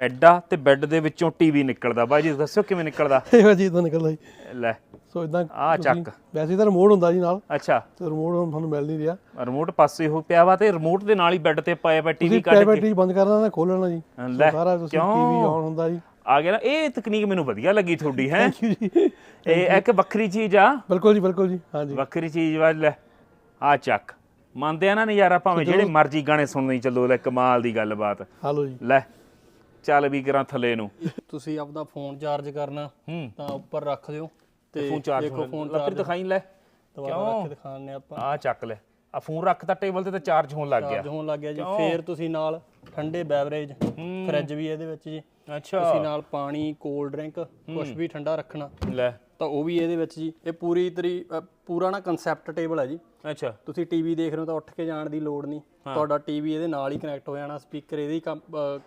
Bed ਆ ਤੇ bed ਦੇ ਵਿੱਚੋਂ ਟੀਵੀ ਨਿਕਲਦਾ। ਬਾਈ ਜੀ ਦੱਸਿਓ ਕਿਵੇਂ ਨਿਕਲਦਾ? ਇਹੋ ਜੀ ਤਾਂ ਨਿਕਲਦਾ ਜੀ। ਲੈ ਸੋ ਇਦਾਂ ਆ ਚੱਕ। ਵੈਸੇ ਤਾਂ ਰਿਮੋਟ ਹੁੰਦਾ ਜੀ ਨਾਲ। ਅੱਛਾ। ਤੇ ਰਿਮੋਟ ਹੁਣ ਤੁਹਾਨੂੰ ਮਿਲ ਨਹੀਂ ਰਿਹਾ। ਰਿਮੋਟ ਪਾਸੇ ਹੋ ਪਿਆ ਵਾ ਤੇ ਰਿਮੋਟ ਦੇ ਨਾਲ ਹੀ ਬੈੱਡ ਤੇ ਪਾਇਆ ਪਿਆ ਟੀਵੀ ਕੱਢ ਪ੍ਰਾਈਵੇਟ ਟੀਵੀ ਬੰਦ ਕਰ ਖੋਲ ਲੈਣਾ ਜੀ। ਸਾਰਾ ਤੁਸੀਂ? ਟੀਵੀ ਆਨ ਹੁੰਦਾ ਜੀ। ਆ ਗਿਆ ਨਾ ਇਹ ਤਕਨੀਕ ਮੈਨੂੰ ਵਧੀਆ ਲੱਗੀ ਤੁਹਾਡੀ ਹੈ? ਇਹ ਇੱਕ ਵੱਖਰੀ ਚੀਜ਼ ਆ। ਬਿਲਕੁਲ ਜੀ ਬਿਲਕੁਲ ਜੀ। ਹਾਂਜੀ ਵੱਖਰੀ ਚੀਜ਼ ਵਾ ਲੈ ਆ ਚੱਕ। ਮੰਨਦੇ ਆ ਨਾ ਨਜ਼ਾਰਾ ਭਾਵੇਂ ਜਿਹੜੇ ਮਰਜ਼ੀ ਗਾਣੇ ਸੁਣਨੇ ਚੱਲੋ ਲੈ ਕਮਾਲ ਦੀ ਗੱਲਬਾਤ। ਹਾਲੋ ਜੀ। ਲੈ। ਚੱਲ ਵੀ ਕਰਾਂ ਥੱਲੇ ਨੂੰ। ਤੁਸੀਂ ਆਪਦਾ ਫੋਨ ਚਾਰਜ ਕਰਨਾ ਹੂੰ। ਤਾਂ ਉੱਪਰ ਰੱਖ ਦਿਓ ਤੇ ਫੋਨ ਚਾਰਜ ਦੇਖੋ ਫੋਨ ਲੱਕੜੀ ਦਿਖਾਈ ਲੈ। ਦੁਬਾਰਾ ਰੱਖ ਦਿਖਾਣੇ ਆਪਾਂ। ਆ ਚੱਕ ਲੈ। ਆ ਫੋਨ ਰੱਖਤਾ ਟੇਬਲ ਤੇ ਤੇ ਚਾਰਜ ਹੋਣ ਲੱਗ ਗਿਆ। ਚਾਰਜ ਹੋਣ ਲੱਗ ਗਿਆ ਜੀ। ਫੇਰ ਤੁਸੀਂ ਨਾਲ ਠੰਡੇ ਬੈਵਰੇਜ ਫ੍ਰਿਜ ਵੀ ਇਹਦੇ ਵਿੱਚ ਜੀ। ਅੱਛਾ। ਤੁਸੀਂ ਨਾਲ ਪਾਣੀ ਕੋਲਡ ਡਰਿੰਕ ਕੁਝ ਵੀ ਠੰਡਾ ਰੱਖਣਾ। ਲੈ। ਤਾਂ ਉਹ ਵੀ ਇਹਦੇ ਵਿੱਚ ਜੀ। ਇਹ ਪੂਰੀ ਤਰੀ ਪੂਰਾ ਨਾ ਕਨਸੈਪਟ ਟੇਬਲ ਹੈ ਜੀ। ਅੱਛਾ। ਤੁਸੀਂ ਟੀਵੀ ਦੇਖ ਰਹੇ ਹੋ ਤਾਂ ਉੱਠ ਕੇ ਜਾਣ ਦੀ ਲੋੜ ਨਹੀਂ। ਤੁਹਾਡਾ ਟੀਵੀ ਇਹਦੇ ਨਾਲ ਹੀ ਕਨੈਕਟ ਹੋ ਜਾਣਾ। ਸਪੀਕਰ ਇਹਦੇ ਹੀ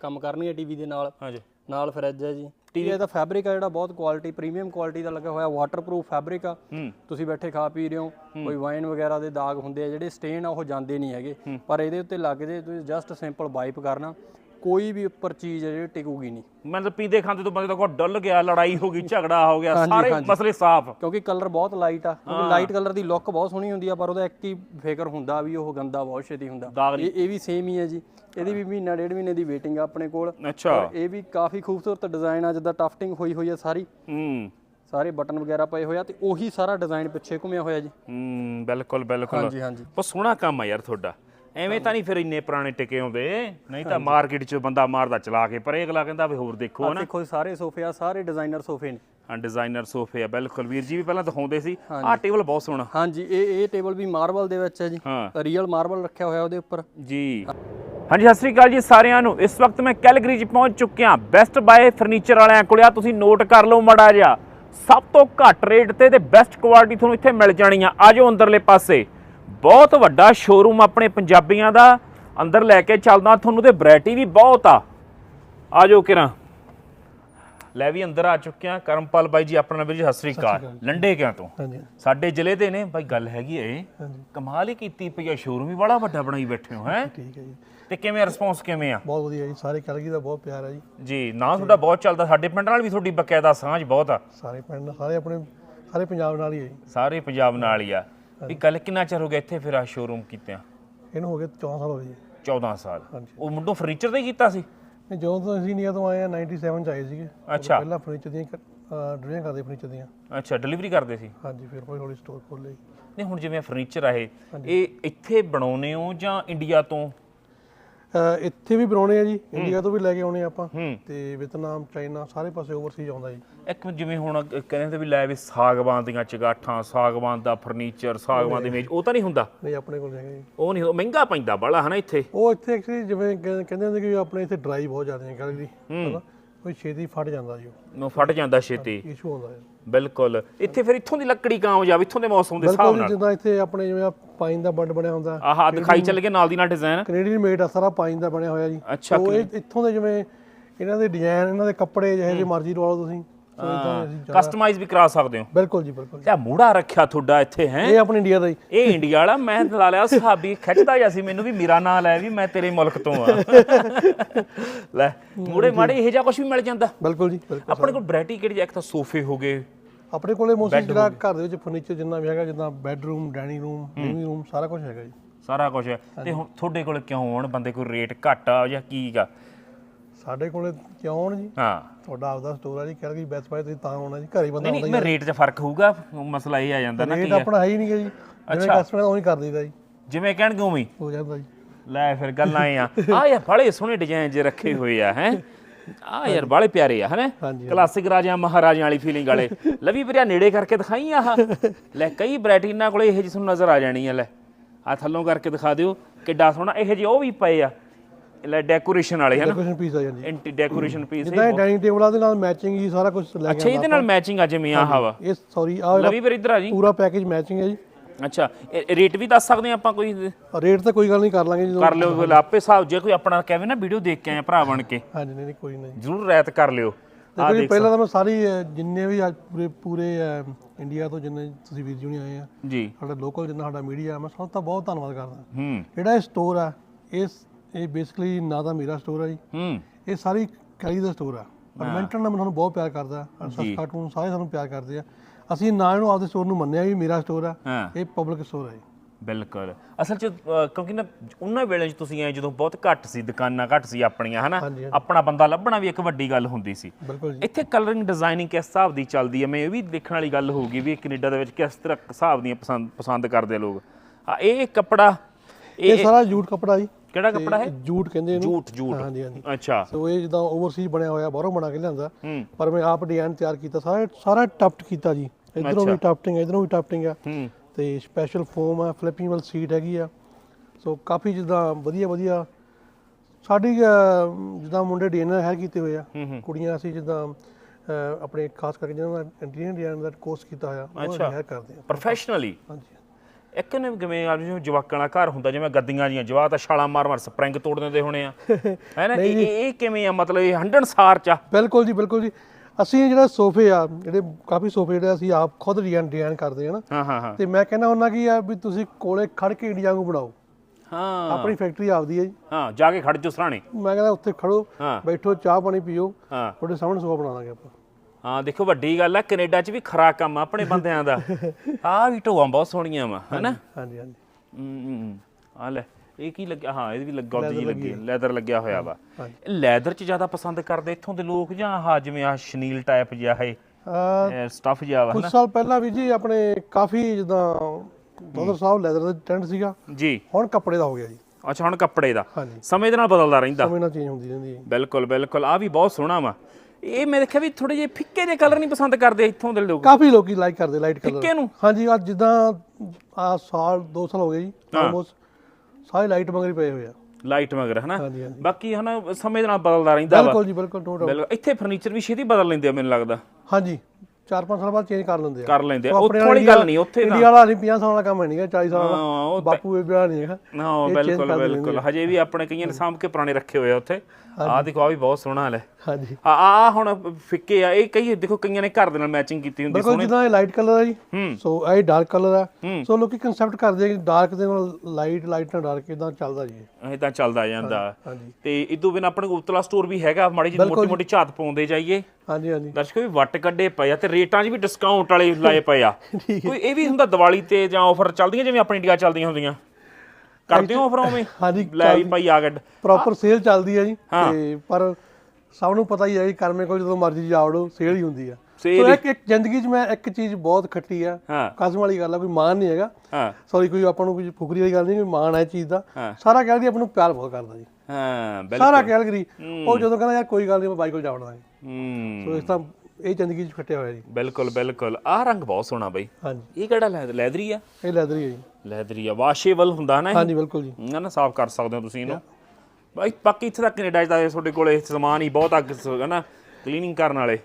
ਕੰਮ ਕਰਨਗੇ ਟੀਵੀ ਦੇ ਨਾਲ। ਹਾਂਜੀ ਨਾਲ ਫ੍ਰਿਜ ਹੈ ਜੀ। ਟੀਵੀ ਇਹਦਾ ਫੈਬਰਿਕ ਹੈ ਜਿਹੜਾ ਬਹੁਤ ਕੁਆਲਿਟੀ ਪ੍ਰੀਮੀਅਮ ਕੁਆਲਿਟੀ ਦਾ ਲੱਗਾ ਹੋਇਆ। ਵਾਟਰਪ੍ਰੂਫ ਫੈਬਰਿਕ ਆ। ਤੁਸੀਂ ਬੈਠੇ ਖਾ ਪੀ ਰਹੇ ਹੋ। ਕੋਈ ਵਾਈਨ ਵਗੈਰਾ ਦੇ ਦਾਗ ਹੁੰਦੇ ਆ। ਜਿਹੜੇ ਸਟੇਨ ਆ ਉਹ ਜਾਂਦੇ ਨਹੀਂ ਹੈਗੇ। ਪਰ ਇਹਦੇ ਉੱਤੇ ਲੱਗ ਜੇ ਤੁਸੀਂ ਜਸਟ ਸਿੰਪਲ ਵਾਈਪ ਕਰਨਾ। ਕੋਈ ਵੀ ਉੱਪਰ ਚੀਜ਼ ਹੈ ਜਿਹੜੀ ਟਿਕੂਗੀ ਨਹੀਂ। ਮੈਂ ਤਾਂ ਪੀਂਦੇ ਖਾਂਦੇ ਤੋਂ ਬੰਦੇ ਦਾ ਕੋ ਡੁੱਲ ਗਿਆ ਲੜਾਈ ਹੋ ਗਈ ਝਗੜਾ ਹੋ ਗਿਆ ਸਾਰੇ ਮਸਲੇ ਸਾਫ਼। ਕਿਉਂਕਿ ਕਲਰ ਬਹੁਤ ਲਾਈਟ ਆ। ਕਿਉਂਕਿ ਲਾਈਟ ਕਲਰ ਦੀ ਲੁੱਕ ਬਹੁਤ ਸੋਹਣੀ ਹੁੰਦੀ ਆ ਪਰ ਉਹਦਾ ਇੱਕ ਹੀ ਫਿਕਰ ਹੁੰਦਾ ਵੀ ਉਹ ਗੰਦਾ ਬਹੁਤ ਛੇਤੀ ਹੁੰਦਾ। ਇਹ ਇਹ ਵੀ ਸੇਮ ਹੀ ਹੈ ਜੀ। ਇਹਦੀ ਵੀ ਮਹੀਨਾ ਡੇਢ ਮਹੀਨੇ ਦੀ ਵੇਟਿੰਗ ਆ ਆਪਣੇ ਕੋਲ। ਅੱਛਾ। ਇਹ ਵੀ ਕਾਫੀ ਖੂਬਸੂਰਤ ਡਿਜ਼ਾਈਨ ਆ ਜਿੱਦਾਂ ਟਫਟਿੰਗ ਹੋਈ ਹੋਈ ਆ ਸਾਰੀ। ਹੂੰ। ਸਾਰੇ ਬਟਨ ਵਗੈਰਾ ਪਏ ਹੋਏ ਆ ਤੇ ਉਹੀ ਸਾਰਾ ਡਿਜ਼ਾਈਨ ਪਿੱਛੇ ਘੁੰਮਿਆ ਹੋਇਆ ਜੀ। ਹੂੰ ਬਿਲਕੁਲ ਬਿਲਕੁਲ। ਹਾਂਜੀ ਹਾਂਜੀ। ਬਹੁਤ ਸੋਹਣਾ ਕੰਮ ਆ ਯਾਰ ਤੁਹਾਡਾ। ਐਵੇਂ ਤਾਂ ਨਹੀਂ ਫਿਰ ਇੰਨੇ ਪੁਰਾਣੇ ਟਿਕੇ ਆਉਂਦੇ। ਨਹੀਂ ਤਾਂ ਮਾਰਕੀਟ 'ਚ ਬੰਦਾ ਮਾਰਦਾ ਚਲਾ ਕੇ ਪਰ ਇਹ ਅਗਲਾ ਕਹਿੰਦਾ ਵੀ ਹੋਰ ਦੇਖੋ ਆਹ ਨਾ। ਦੇਖੋ ਸਾਰੇ ਸੋਫੇ ਆ ਸਾਰੇ ਡਿਜ਼ਾਈਨਰ ਸੋਫੇ ਨੇ। ਹਾਂ ਡਿਜ਼ਾਈਨਰ ਸੋਫੇ ਆ ਬਿਲਕੁਲ ਵੀਰ ਜੀ ਵੀ ਪਹਿਲਾਂ ਦਿਖਾਉਂਦੇ ਸੀ। ਆਹ ਟੇਬਲ ਬਹੁਤ ਸੋਹਣਾ। ਹਾਂਜੀ ਇਹ ਇਹ ਟੇਬਲ ਵੀ ਮਾਰਬਲ ਦੇ ਵਿੱਚ ਹੈ ਜੀ। ਰੀਅਲ ਮਾਰਬਲ ਰੱਖਿਆ ਹੋਇਆ ਉਹਦੇ ਉੱਪਰ। ਜੀ। ਹਾਂਜੀ ਸਤਿ ਸ੍ਰੀ ਅਕਾਲ ਜੀ ਸਾਰਿਆਂ ਨੂੰ। ਇਸ ਵਕਤ ਮੈਂ ਕੈਲਗਰੀ 'ਚ ਪਹੁੰਚ ਚੁੱਕਿਆ। ਬੈਸਟ ਬਾਏ ਫਰਨੀਚਰ ਵਾਲਿਆਂ ਕੋਲ ਆ ਤੁਸੀਂ ਨੋਟ ਕਰ ਲਓ ਮੜਾ ਜਿਹਾ। ਸਭ ਤੋਂ ਘੱਟ ਰੇਟ ਤੇ ਤੇ ਬੈਸਟ ਕੁਆਲਿਟੀ ਤੁਹਾਨੂੰ ਇੱਥੇ ਮਿਲ ਜਾਣੀ ਆ ਆਜੋ ਅੰਦਰਲੇ ਪਾਸੇ। ਬਹੁਤ ਵੱਡਾ ਸ਼ੋਰੂਮ ਆਪਣੇ ਪੰਜਾਬੀਆਂ ਦਾ ਅੰਦਰ ਲੈ ਕੇ ਚੱਲਦਾ ਤੁਹਾਨੂੰ ਤੇ ਵੈਰਾਈਟੀ ਵੀ ਬਹੁਤ ਆ। ਆਜੋ ਕਿਰਾਂ। ਲੈ ਵੀ ਅੰਦਰ ਆ ਚੁੱਕਿਆ ਕਰਮਪਾਲ ਬਾਈ ਜੀ ਆਪਣਾ ਵੀਰ ਜੀ ਸਤਿ ਸ੍ਰੀ ਅਕਾਲ। ਲੰਡੇ ਕਿਆਂ ਤੋਂ? ਸਾਡੇ ਜ਼ਿਲ੍ਹੇ ਦੇ ਨੇ। ਬਾਈ ਗੱਲ ਹੈਗੀ ਏ। ਕਮਾਲ ਹੀ ਕੀਤੀ ਪਈ ਆ ਸ਼ੋਰੂਮ ਵੀ। ਬੜਾ ਵੱਡਾ ਬਣਾਈ ਬੈਠੇ ਹੋ ਹੈ? ਠੀਕ ਹੈ ਜੀ। ਤੇ ਕਿਵੇਂ ਰਿਸਪੌਂਸ ਕਿਵੇਂ ਆ? ਬਹੁਤ ਵਧੀਆ ਜੀ। ਸਾਰੇ ਕਲਗੀ ਦਾ ਬਹੁਤ ਪਿਆਰ ਹੈ ਜੀ। ਜੀ ਨਾਂ ਤੁਹਾਡਾ ਬਹੁਤ ਚੱਲਦਾ। ਸਾਡੇ ਪਿੰਡ ਨਾਲ ਵੀ ਤੁਹਾਡੀ ਬਕਾਇਦਾ ਸਾਂਝ ਬਹੁਤ ਆ। ਸਾਰੇ ਪਿੰਡ ਸਾਰੇ ਆਪਣੇ ਸਾਰੇ ਪੰਜਾਬ ਨਾਲ ਹੀ ਸਾਰੇ ਪੰਜਾਬ ਨਾਲ ਹੀ ਆ। ਵੀ ਗੱਲ ਕਿੰਨਾ ਚਿਰ ਹੋ ਗਿਆ ਇੱਥੇ ਫਿਰ ਆ ਸ਼ੋਰੂਮ ਕੀਤਿਆਂ? ਇਹਨੂੰ ਹੋ ਗਏ 14 ਸਾਲ ਹੋ ਗਏ ਜੀ। 14 ਸਾਲ। ਹਾਂਜੀ। ਉਹ ਮੁੰਡੋਂ ਫਰਨੀਚਰ ਦਾ ਹੀ ਕੀਤਾ ਸੀ? ਇਹ ਜਦੋਂ ਤੋਂ ਅਸੀਂ ਇੰਡੀਆ ਤੋਂ ਆਏ ਆ 97 ਚ ਆਏ ਸੀਗੇ। ਉਦੋਂ ਅੱਛਾ। ਪਹਿਲਾਂ ਫਰਨੀਚਰ ਦੀਆਂ ਡਰਿਆਂ ਕਰਦੇ ਫਰਨੀਚਰ ਦੀਆਂ। ਅੱਛਾ ਡਿਲੀਵਰੀ ਕਰਦੇ ਸੀ? ਹਾਂਜੀ ਫਿਰ ਹੌਲੀ ਹੌਲੀ ਸਟੋਰ ਖੋਲ੍ਹੇ ਨਹੀਂ ਹੁਣ ਜਿਵੇਂ ਫਰਨੀਚਰ ਆ ਇਹ ਇੱਥੇ ਬਣਾਉਨੇ ਹੋ ਜਾਂ ਇੰਡੀਆ ਤੋਂ? ਇੱਥੇ ਵੀ ਬਣਾਉਣੇ ਆ ਜੀ ਇੰਡੀਆ ਤੋਂ ਵੀ ਲੈ ਕੇ ਆਉਣੇ ਆ ਆਪਾਂ। ਤੇ ਵਿetnam ਚਾਈਨਾ ਸਾਰੇ ਪਾਸੇ ਓਵਰਸੀਜ਼ ਆਉਂਦਾ ਜੀ। ਇੱਕ ਜਿਵੇਂ ਹੁਣ ਕਹਿੰਦੇ ਵੀ ਲੈ ਵੀ ਸਾਗਵਾਨ ਦੀਆਂ ਚਗਾਠਾਂ ਸਾਗਵਾਨ ਦਾ ਫਰਨੀਚਰ ਸਾਗਵਾਨ ਦੀ ਮੇਜ਼ ਉਹ ਤਾਂ ਨਹੀਂ ਹੁੰਦਾ? ਨਹੀਂ ਆਪਣੇ ਕੋਲ ਹੈਗਾ ਜੀ। ਉਹ ਨਹੀਂ ਮਹਿੰਗਾ ਪੈਂਦਾ ਬੜਾ ਹਨਾ ਇੱਥੇ? ਉਹ ਇੱਥੇ ਐਕਚੁਅਲੀ ਜਿਵੇਂ ਕਹਿ- ਕਹਿੰਦੇ ਹੁੰਦੇ ਕਿ ਆਪਣੇ ਇੱਥੇ ਡਰਾਈ ਬਹੁਤ ਜ਼ਿਆਦਾ ਹੈ। ਕਲਗੀ ਹਨਾ? ਕੋਈ ਛੇਤੀ ਫਟ ਜਾਂਦਾ ਜੀ ਉਹ। ਉਹ ਫਟ ਜਾਂਦਾ ਛੇਤੀ। ਇਸ਼ੂ ਆਉਂਦਾ ਹੈ। ਬਿਲਕੁਲ। ਇੱਥੇ ਫਿਰ ਇੱਥੋਂ ਦੀ ਲੱਕੜੀ ਕਾਮਯਾਬ ਇੱਥੋਂ ਦੇ ਮੌਸਮ ਦੇ ਹਿਸਾਬ ਬਿਲਕੁਲ ਨਾਲ। ਜਿੱਦਾਂ ਇੱਥੇ ਆਪਣੇ ਜਿਵੇਂ ਪਾਈਨ ਦਾ ਬੰਡ ਬਣਿਆ ਹੁੰਦਾ। ਆਹ ਦਿਖਾਈ ਚੱਲ ਗਿਆ ਨਾਲ ਦੀ ਨਾਲ ਡਿਜ਼ਾਈਨ ਕੈਨੇਡੀਅਨ ਮੇਡ ਆ ਸਾਰਾ ਪਾਈਨ ਦਾ ਬਣਿਆ ਹੋਇਆ ਜੀ। ਅੱਛਾ, ਉਹ ਇਹ ਇੱਥੋਂ ਦੇ ਜਿਵੇਂ ਇਹਨਾਂ ਦੇ ਡਿਜ਼ਾਈਨ ਇਹਨਾਂ ਦੇ ਕੱਪੜੇ ਜਿਹੇ ਜਿਹੇ ਮਰਜ਼ੀ ਲਵਾ ਲਓ ਤੁਸੀਂ। ਅਸੀਂ ਜ਼ਿਆਦਾ- ਕਸਟਮਾਈਜ਼ ਵੀ ਕਰਾ ਸਕਦੇ ਹੋ। ਬਿਲਕੁਲ ਜੀ ਬਿਲਕੁਲ ਤੇ ਆਹ ਮੂੜਾ ਰੱਖਿਆ ਤੁਹਾਡਾ ਇੱਥੇ ਹੈ? ਇਹ ਆਪਣੇ ਇੰਡੀਆ ਦਾ ਜੀ ਇਹ ਇੰਡੀਆ ਵਾਲਾ ਮੈਂ ਲਾ ਲਿਆ ਸਾਬੀ ਖਿੱਚਦਾ ਜਾਂ ਸੀ ਮੈਨੂੰ ਵੀ ਮੇਰਾ ਨਾਂ ਲੈ ਵੀ ਮੈਂ ਤੇਰੇ ਮੁਲਕ ਤੋਂ ਆ। ਲੈ ਮੂੜੇ ਮਾੜੇ ਇਹ ਜਿਹਾ ਕੁਝ ਵੀ ਮਿਲ ਜਾਂਦਾ? ਬਿਲਕੁਲ ਜੀ ਬਿਲਕੁਲ ਆਪਣੇ ਕੋਲ ਵੈਰਾਈਟੀ ਕਿਹੜੀ ਹੈ? ਇੱਕ ਤਾਂ ਸੋਫੇ ਹੋ ਗਏ। ਆਪਣੇ ਕੋਲੇ ਮੋਸਟਲੀ ਜਿਹੜਾ ਘਰ ਦੇ ਵਿੱਚ ਫਰਨੀਚਰ ਜਿੰਨਾ ਵੀ ਹੈਗਾ ਜਿੱਦਾਂ bedroom dining room living room ਸਾਰਾ ਕੁਝ ਹੈਗਾ ਜੀ। ਸਾਰਾ ਕੁਝ ਤੇ ਹੁਣ ਤੁਹਾਡੇ ਕੋਲ ਕਿਉਂ ਹੋਣ ਬੰਦੇ ਕੋਈ ਰੇਟ ਘੱਟ ਆ ਜਾਂ ਕੀ ਗਾ? ਸਾਡੇ ਕੋਲੇ ਕਿਉਂ ਜੀ? ਹਾਂ। ਤੁਹਾਡਾ ਆਪਦਾ ਸਟੋਰ ਆ ਜੀ ਕਹਿ ਕਿ ਬੈਸਟ ਬਾਏ ਤੁਸੀਂ ਤਾਂ ਆਉਣਾ ਜੀ ਘਰੇ ਬੰਦਾ ਨਹੀਂ ਨਹੀਂ ਮੈਂ ਰੇਟ 'ਚ ਫ਼ਰਕ ਹੋਊਗਾ ਮਸਲਾ ਇਹ ਆ ਜਾਂਦਾ ਨਾ ਰੇਟ ਕੀ ਆ ਆਪਣਾ ਹੈ ਹੀ ਨਹੀਂਗਾ ਜੀ। ਜਿਵੇਂ ਕਸਟਮਰ ਉਹ ਹੀ ਕਰ ਦਈਦਾ ਜੀ। ਜਿਵੇਂ ਕਹਿਣਗੇ ਉਵੇਂ ਹੀ। ਹੋ ਜਾਂਦਾ ਜੀ। ਲੈ ਫਿਰ ਗੱਲਾਂ ਇਹ ਆ। ਆ ਯਾਰ ਬੜੇ ਸੋਹਣੇ ਡਿਜ਼ਾਈਨ ਜੇ ਰੱਖੇ ਹੋਏ ਆ ਹੈ। ਆ ਯਾਰ ਬੜੇ ਪਿਆਰੇ ਆ ਹਨਾ। ਕਲਾਸਿਕ ਰਾਜਾ ਮਹਾਰਾਜਿਆਂ ਵਾਲੀ ਫੀਲਿੰਗ ਵਾਲੇ। ਲਵੀ ਵੀਰਿਆ ਨੇੜੇ ਕਰਕੇ ਦਿਖਾਈ ਆਹ। ਲੈ ਕਈ ਵੈਰਾਈਟੀ ਇਹਨਾਂ ਕੋਲੇ ਇਹ ਜਿਹੀ ਤੁਹਾਨੂੰ ਨਜ਼ਰ ਆ ਜਾਣੀ ਆ ਲੈ। ਆ ਥੱਲੋਂ ਕਰਕੇ ਦਿਖਾ ਦਿਓ ਕਿੱਡਾ ਸੋਹਣਾ। ਇਹ ਜਿਹੇ ਉਹ ਵੀ ਪਏ ਆ। ਲੈ ਡੈਕੋਰੇਸ਼ਨ ਵਾਲੇ ਹਨਾ? ਡੈਕੋਰੇਸ਼ਨ ਪੀਸ ਆ ਜਾਂਦੀ। ਇੰਟੀ ਡੈਕੋਰੇਸ਼ਨ ਪੀਸ ਜਿੱਦਾਂ ਇਹ ਡਾਈਨਿੰਗ ਟੇਬਲ ਆ ਦੇ ਨਾਲ ਮੈਚਿੰਗ ਹੀ ਸਾਰਾ ਕੁਝ ਲੈ ਅੱਛਾ ਕੇ ਇਹਦੇ ਨਾਲ ਮੈਚਿੰਗ ਆ ਜਿਵੇਂ ਆਹ ਵਾ। ਇਹ ਸੌਰੀ ਆ ਲਵੀ ਵੀਰ ਇੱਧਰ ਆ ਜੀ। ਪੂਰਾ ਪੈਕੇਜ ਮੈਚਿੰਗ ਹੈ ਜੀ। ਅੱਛਾ ਰੇਟ ਵੀ ਦੱਸ ਸਕਦੇ ਆਪਾਂ ਕੋਈ? ਰੇਟ ਤਾਂ ਕੋਈ ਗੱਲ ਨਹੀਂ ਕਰ ਲਾਂਗੇ ਜਦੋਂ ਕਰ ਲਿਓ ਕੋਈ ਆਪੇ ਹਿਸਾਬ ਜੇ ਕੋਈ ਆਪਣਾ ਕਹੇ ਨਾ ਵੀਡੀਓ ਦੇਖ ਕੇ ਆਏ ਆ ਭਰਾ ਬਣ ਕੇ। ਹਾਂਜੀ ਨਹੀਂ ਨਹੀਂ ਕੋਈ ਨਹੀਂ। ਜਰੂਰ ਰਾਇਤ ਕਰ ਲਿਓ। ਦੇਖੋ ਜੀ ਪਹਿਲਾਂ ਤਾਂ ਮੈਂ ਸਾਰੀ ਜਿੰਨੇ ਵੀ ਅੱਜ ਪੂਰੇ ਪੂਰੇ ਇੰਡੀਆ ਤੋਂ ਜਿੰਨੇ ਤੁਸੀਂ ਵੀਰ ਜੀ ਹੁਣੀ ਆਏ ਆ ਜੀ। ਸਾਡਾ ਲੋਕਲ ਜਿੰਨਾ ਸਾਡਾ ਮੀਡੀਆ ਮੈਂ ਸਭ ਦਾ ਬਹੁਤ ਧੰਨਵਾਦ ਕਰਦਾ। ਹੂੰ। ਜਿਹੜਾ ਇਹ ਸਟੋਰ ਆ ਇਹ ਇਹ ਬੇਸਿਕਲੀ ਨਾ ਤਾਂ ਮੇਰਾ ਸਟੋਰ ਆ ਜੀ। ਹੂੰ। ਇਹ ਸਾਰੀ ਕੈਲੀ ਦਾ ਸਟੋਰ ਆ। ਬੈਡਮਿੰਟਨ ਨਾਲ ਸਾਨੂੰ ਬਹੁਤ ਪਿਆਰ ਕਰਦਾ। ਅਰਸਸ ਕਾਰਟੂਨ ਸਾਰੇ ਸਾਨੂੰ ਪਿਆਰ ਕਰਦੇ ਆ। ਅਸੀਂ ਨਾ ਇਹਨੂੰ ਆਪਦੇ ਸਟੋਰ ਨੂੰ ਮੰਨਿਆ ਵੀ ਮੇਰਾ ਸਟੋਰ ਆ। ਇਹ ਪਬਲਿਕ ਸਟੋਰ ਹੈ ਜੀ। ਬਿਲਕੁਲ। ਅਸਲ ਚ ਕਿਉਂਕਿ ਨਾ ਉਹਨਾਂ ਵੇਲੇ 'ਚ ਤੁਸੀਂ ਆਏ ਜਦੋਂ ਬਹੁਤ ਘੱਟ ਸੀ ਦੁਕਾਨਾਂ ਘੱਟ ਸੀ ਆਪਣੀਆਂ ਹਨਾ? ਆਪਣਾ ਬੰਦਾ ਲੱਭਣਾ ਵੀ ਇੱਕ ਵੱਡੀ ਗੱਲ ਹੁੰਦੀ ਸੀ। ਇੱਥੇ ਕਲਰਿੰਗ ਡਿਜ਼ਾਈਨਿੰਗ ਕਿਸ ਹਿਸਾਬ ਦੀ ਚੱਲਦੀ ਹੈ ਮੈਂ ਇਹ ਵੀ ਦੇਖਣ ਵਾਲੀ ਗੱਲ ਹੋਊਗੀ ਵੀ ਕੈਨੇਡਾ ਦੇ ਵਿੱਚ ਕਿਸ ਤਰ੍ਹਾਂ ਹਿਸਾਬ ਦੀਆਂ ਪਸੰਦ ਪਸੰਦ ਕਰਦੇ ਆ ਲੋਕ। ਆ ਇਹ ਕੱਪੜਾ ਇਹ ਸਾਰਾ ਜੂਟ ਕੱਪੜਾ ਜੀ। ਕਿਹੜਾ ਕੱਪੜਾ ਹੈ? ਜੂਟ ਕਹਿੰਦੇ ਇਹਨੂੰ। Jute jute. ਹਾਂਜੀ ਹਾਂਜੀ। ਅੱਛਾ। ਸੋ ਇਹ ਜਿੱਦਾਂ ਓਵਰਸੀਜ਼ ਬਣਿਆ ਹੋਇਆ ਬਾਹਰੋਂ ਬਣਾ ਕੇ ਲਿਆਂਦਾ। ਹੂੰ। ਪਰ ਮੈਂ ਆਪ ਡਿਜ਼ਾਈਨ ਤਿਆਰ ਕੀਤਾ ਸਾਰਾ ਸਾਰਾ ਟਫਟ ਕੀਤਾ ਜੀ। ਇਧਰੋਂ ਵੀ ਟਫਟਿੰਗ ਇਧਰੋਂ ਵੀ ਟਫਟਿੰਗ ਆ। ਹੂੰ। ਤੇ ਸਪੈਸ਼ਲ ਫੋਮ ਆ ਫਲਿੱਪਿੰਗਲ ਸੀਟ ਹੈਗੀ ਆ। ਸੋ ਕਾਫੀ ਜਿੱਦਾਂ ਵਧੀਆ ਵਧੀਆ। ਸਾਡੀ ਜਿੱਦਾਂ ਮੁੰਡੇ ਡਿਜ਼ਾਈਨਰ ਹੈ ਕੀਤੇ ਹੋਏ ਆ। ਹੂੰ, ਹੂੰ। ਕੁੜੀਆਂ ਅਸੀਂ ਜਿੱਦਾਂ ਆਪਣੇ ਖਾਸ ਕਰਕੇ ਜਿਹਨਾਂ ਦਾ ਇੰਟੀਰੀਅਰ ਡਿਜ਼ਾਈਨ ਦਾ ਕੋਰਸ ਕੀਤਾ ਹੋਇਆ ਉਹ। ਹਾਇਰ ਕਰਦੇ ਆ। ਪ੍ਰੋਫੈਸ਼ਨਲੀ ਹਾਂਜੀ। ਇੱਕ ਨੇ ਕਿਵੇਂ ਆ ਜਿਵੇਂ ਜਵਾਕਾਂ ਦਾ ਘਰ ਹੁੰਦਾ ਜਿਵੇਂ ਗੱਦੀਆਂ ਜੀਆਂ ਜਵਾਕ ਤਾਂ ਛਾਲਾਂ ਮਾਰ ਮਾਰ ਸਪਰਿੰਗ ਤੋੜ ਦਿੰਦੇ ਹੋਣੇ ਆ। ਹੈ ਨਾ? ਇਹ ਇਹ ਕਿਵੇਂ ਆ? ਮਤਲਬ ਇਹ ਹੰਡਣਸਾਰ ਚ ਆ। ਬਿਲਕੁਲ ਜੀ ਬਿਲਕੁਲ ਜੀ। ਅਸੀਂ ਜਿਹੜਾ ਸੋਫੇ ਆ ਜਿਹੜੇ ਕਾਫੀ ਸੋਫੇ ਜਿਹੜੇ ਅਸੀਂ ਆਪ ਖੁਦ ਡਿਜ਼ਾਈਨ ਡਿਜ਼ਾਈਨ ਕਰਦੇ ਨਾ ਹਾਂ ਹਾਂ ਤੇ ਮੈਂ ਕਹਿੰਦਾ ਹੁੰਦਾ ਕਿ ਆ ਵੀ ਤੁਸੀਂ ਕੋਲੇ ਖੜ ਕੇ ਇੰਡੀਆ ਨੂੰ ਬਣਾਓ। ਹਾਂ। ਆਪਣੀ ਫੈਕਟਰੀ ਆਪਦੀ ਹੈ ਜੀ। ਹਾਂ ਜਾ ਕੇ ਖੜ ਜੋ ਸਰਾਣੇ। ਮੈਂ ਕਹਿੰਦਾ ਉੱਥੇ ਖੜੋ ਬੈਠੋ ਚਾਹ ਪਾਣੀ ਪੀਓ ਤੁਹਾਡੇ ਸਾਹਮਣੇ ਸੋਫਾ ਬਣਾ ਦਾਂਗੇ ਆਪਾਂ। ਹਾਂ ਦੇਖੋ ਵੱਡੀ ਗੱਲ ਆ ਕੈਨੇਡਾ 'ਚ ਵੀ ਖਰਾ ਕੰਮ ਆ ਆਪਣੇ ਬੰਦਿਆਂ ਦਾ। ਆਹ ਵੀ ਢੋਆਂ ਬਹੁਤ ਸੋਹਣੀਆਂ ਵਾ ਹੈਨਾ? ਹਾਂਜੀ ਹਾਂਜੀ। ਹੂੰ ਆ ਲੈ ਇਹ ਕੀ ਲੱਗਿਆ? ਹਾਂ ਇਹ ਵੀ ਲੱਗਾ ਜੀ ਲੱਗੀ ਲੈਦਰ ਲੱਗਿਆ ਹੋਇਆ ਵਾ। ਲੈਦਰ 'ਚ ਜ਼ਿਆਦਾ ਪਸੰਦ ਕਰਦੇ ਇੱਥੋਂ ਦੇ ਲੋਕ ਜਾਂ ਆਹ ਜਿਵੇਂ ਆ ਸ਼ਨੀਲ ਟਾਈਪ ਜਿਹਾ ਹੈ ਸਟਫ ਜਿਹਾ ਵਾ ਕੁਝ ਸਾਲ ਪਹਿਲਾਂ ਵੀ ਜੀ ਆਪਣੇ ਕਾਫੀ ਜਿੱਦਾਂ ਦੋਦਰ ਸਾਹਿਬ ਲੈਦਰ ਦਾ ਟ੍ਰੈਂਡ ਸੀਗਾ। ਜੀ। ਹੁਣ ਕੱਪੜੇ ਦਾ ਹੋ ਗਿਆ ਜੀ। ਅੱਛਾ ਹੁਣ ਕੱਪੜੇ ਦਾ। ਸਮੇਂ ਦੇ ਨਾਲ ਬਦਲਦਾ ਰਹਿੰਦਾ। ਸਮੇਂ ਨਾਲ ਚੇਂਜ ਹੁੰਦੀ ਰਹਿੰਦੀ ਹੈ ਬਿਲਕੁਲ ਬਿਲਕੁਲ। ਆ ਵੀ ਬਹੁਤ ਸੋਹਣਾ ਵਾ। ਇਹ ਮੈਂ ਦੇਖਿਆ ਵੀ ਥੋੜੇ ਜਿਹੇ ਫਿੱਕੇ ਜਿਹੇ ਕਲਰ ਨਹੀਂ ਪਸੰਦ ਕਰਦੇ ਇੱਥੋਂ ਦੇ ਲੋਕ। ਕਾਫੀ ਲੋਕੀ ਲਾਈਕ ਕਰਦੇ ਲਾਈਟ ਕਲਰ ਫਿੱਕੇ ਨੂੰ। ਹਾਂਜੀ ਅੱਜ ਜਿੱਦਾਂ ਆ ਸਾਲ 2 ਸਾਲ ਹੋ ਗਏ ਜੀ ਆਲਮੋਸਟ ਸਾਰੇ ਲਾਈਟ ਮੰਗਰੀ ਪਏ ਹੋਏ ਆ। ਲਾਈਟ ਮਗਰ ਹਨਾ? ਹਾਂਜੀ ਹਾਂਜੀ। ਬਾਕੀ ਹਨਾ ਸਮੇਂ ਦੇ ਨਾਲ ਬਦਲਦਾ ਰਹਿੰਦਾ ਵਾ। ਬਿਲਕੁਲ ਜੀ ਬਿਲਕੁਲ doubt। ਬਿਲਕੁਲ। ਇੱਥੇ ਫਰਨੀਚਰ ਵੀ ਛੇਤੀ ਬਦਲ ਲੈਂਦੇ ਆ ਮੈਨੂੰ ਲੱਗਦਾ। ਹਾਂਜੀ 4-5 ਸਾਲ ਬਾਅਦ ਚੇਂਜ ਕਰ ਲੈਂਦੇ ਆ। ਕਰ ਲੈਂਦੇ ਆ। ਉੱਥੋਂ ਆਪਣੇ ਵਾਲੀ ਗੱਲ ਨਹੀਂ ਉੱਥੇ ਇੰਡੀਆ ਵਾਲਾ ਨਹੀਂ 50 ਸਾਲਾਂ ਦਾ ਕੰਮ ਹੈ ਨਹੀਂਗਾ 40 ਸਾਲਾਂ ਦਾ ਬਾਪੂ ਇਹ ਵਿਆਹ ਨਹੀਂ ਹੈਗਾ। change ਬਿਲਕੁਲ ਬਿਲਕੁਲ। ਹਜੇ ਵੀ ਆਪਣੇ ਕਈਆਂ ਨੇ ਸਾਂਭ ਕੇ ਪੁਰਾਣੇ ਰੱਖੇ ਹੋਏ ਆ ਉੱਥੇ। ਆਹ ਦੇਖੋ ਆ ਵੀ ਬਹੁਤ ਸੋਹਣਾ ਲੈ ਹਾਂਜੀ। ਆ ਆ ਹੁਣ ਫਿੱਕੇ ਆ ਇਹ ਕਈ ਦੇਖੋ ਕਈਆਂ ਨੇ ਘਰ ਦੇ ਨਾਲ ਮੈਚਿੰਗ ਕੀਤੀ ਹੁੰਦੀ ਬਿਲਕੁਲ ਜਿੱਦਾਂ ਇਹ ਲਾਈਟ ਕਲਰ ਹੈ ਜੀ। ਸੋ ਇਹ ਡਾਰਕ ਕਲਰ ਹੂੰ। ਸੋ ਲੋਕੀ ਕਨਸੈਪਟ ਕਰਦੇ ਆ ਕਿ ਡਾਰਕ ਦੇ ਨਾਲ ਲਾਈਟ ਲਾਈਟ ਨਾਲ ਡਾਰਕ ਇਦਾਂ ਚੱਲਦਾ ਜੀ। ਇਹ। ਤਾਂ ਚੱਲਦਾ ਜਾਂਦਾ। ਹਾਂਜੀ ਤੇ ਇਦੋਂ ਬਿਨ ਆਪਣੇ ਕੋਲ ਉਤਲਾ ਸਟੋਰ ਵੀ ਹੈਗਾ ਮਾੜੀ ਜਿਹੀ ਮੋਟੀ ਮੋਟੀ ਝਾਤ ਪਾਉਂਦੇ ਜਾਈਏ। ਹਾਂਜੀ ਹਾਂਜੀ। ਦਰਸ਼ਕੋ ਵੀ ਵੱਟ ਕੱਢੇ ਪਏ ਆ ਤੇ ਰੇਟਾਂ 'ਚ ਵੀ ਡਿਸਕਾਊਂਟ ਵਾਲੇ ਲਾਏ ਪਏ ਆ। ਕੋਈ ਇਹ ਵੀ ਹੁੰਦਾ ਦੀਵਾਲੀ ਤੇ ਜਾਂ ਆਫਰ ਚੱਲਦੀਆਂ ਜਿਵੇਂ ਆਪਣੀ ਇੰਡੀਆ ਚੱਲਦੀਆਂ ਹੁੰਦੀਆਂ? ਕਰਦੇ ਹੋ ਆਫਰ ਉਵੇਂ? ਹਾਂਜੀ ਲੈ ਵੀ ਭਾਈ ਆ ਗੱਡ। ਪ੍ਰੋਪਰ ਸੇਲ ਚੱਲਦੀ ਹੈ ਜੀ। ਤੇ ਪਰ ਸਭ ਨੂੰ ਪਤਾ ਹੀ ਹੈ ਕਿ ਕਰਮੇ ਕੋਲ ਜਦੋਂ ਮਰਜ਼ੀ ਜਾਵੜੋ ਸੇਲ ਹੀ ਹੁੰਦੀ ਆ ਸੋ ਇੱਕ ਇੱਕ ਜ਼ਿੰਦਗੀ 'ਚ ਮੈਂ ਇੱਕ ਚੀਜ਼ ਬਹੁਤ ਖੱਟੀ ਆ ਕਸਮ ਵਾਲੀ ਗੱਲ ਆ ਕੋਈ ਮਾਣ ਨਹੀਂ ਹੈਗਾ। ਸੌਰੀ ਕੋਈ ਆਪਾਂ ਨੂੰ ਕੋਈ ਫੁਕਰੀ ਵਾਲੀ ਗੱਲ ਨਹੀਂ ਕੋਈ ਮਾਣ ਹੈ ਚੀਜ਼ ਦਾ। ਸਾਰਾ ਕੈਲਗਰੀ ਆਪਾਂ ਨੂੰ ਪਿਆਰ ਬਹੁਤ ਕਰਦਾ ਜੀ। ਹਾਂ ਬਿਲਕੁਲ। ਸਾਰਾ ਕੈਲਗਰੀ ਉਹ ਜਦੋਂ ਕਹਿੰਦਾ ਯਾਰ ਕੋਈ ਗੱਲ ਨਹੀਂ ਮੈਂ ਬਾਈਕ ਕੋਲ ਜਾਵੜਦਾ ਜੀ। ਹੂੰ। ਸੋ ਇਸ ਤਾਂ ਇਹ ਜ਼ਿੰਦਗੀ 'ਚ ਖੱਟਿਆ ਹੋਇਆ ਜੀ। ਬਿਲਕੁਲ ਬਿਲਕੁਲ। ਆਹ ਰੰਗ ਬਹੁਤ ਸੋਹਣਾ ਬਈ। ਹਾਂਜੀ। ਇਹ ਕਿਹੜਾ ਲੈਦ- ਲੈਦਰੀ ਆ? ਇਹ ਲੈਦਰ ਹੀ ਹੈ ਜੀ। ਲੈਦਰੀ ਆ। ਵਾਸ਼ੇਬਲ ਹੁੰਦਾ ਨਾ ਇਹ? ਹਾਂਜੀ ਬਿਲਕੁਲ ਜੀ। ਨਾ ਨਾ ਸਾਫ਼ ਕਰ ਸਕਦੇ ਹੋ ਤੁਸੀਂ ਇਹਨੂੰ। ਬਾਈ ਬਾਕੀ ਇੱਥੇ ਤੱਕ ਕੈਨੇਡਾ 'ਚ ਤਾਂ ਤੁਹਾਡੇ ਕੋਲੇ। ਸਮਾਨ ਹੀ ਬਹੁਤ ਅੱਗ ਹੈ ਨਾ ਕਲੀਨਿੰਗ ਕਰਨ ਵਾਲੇ।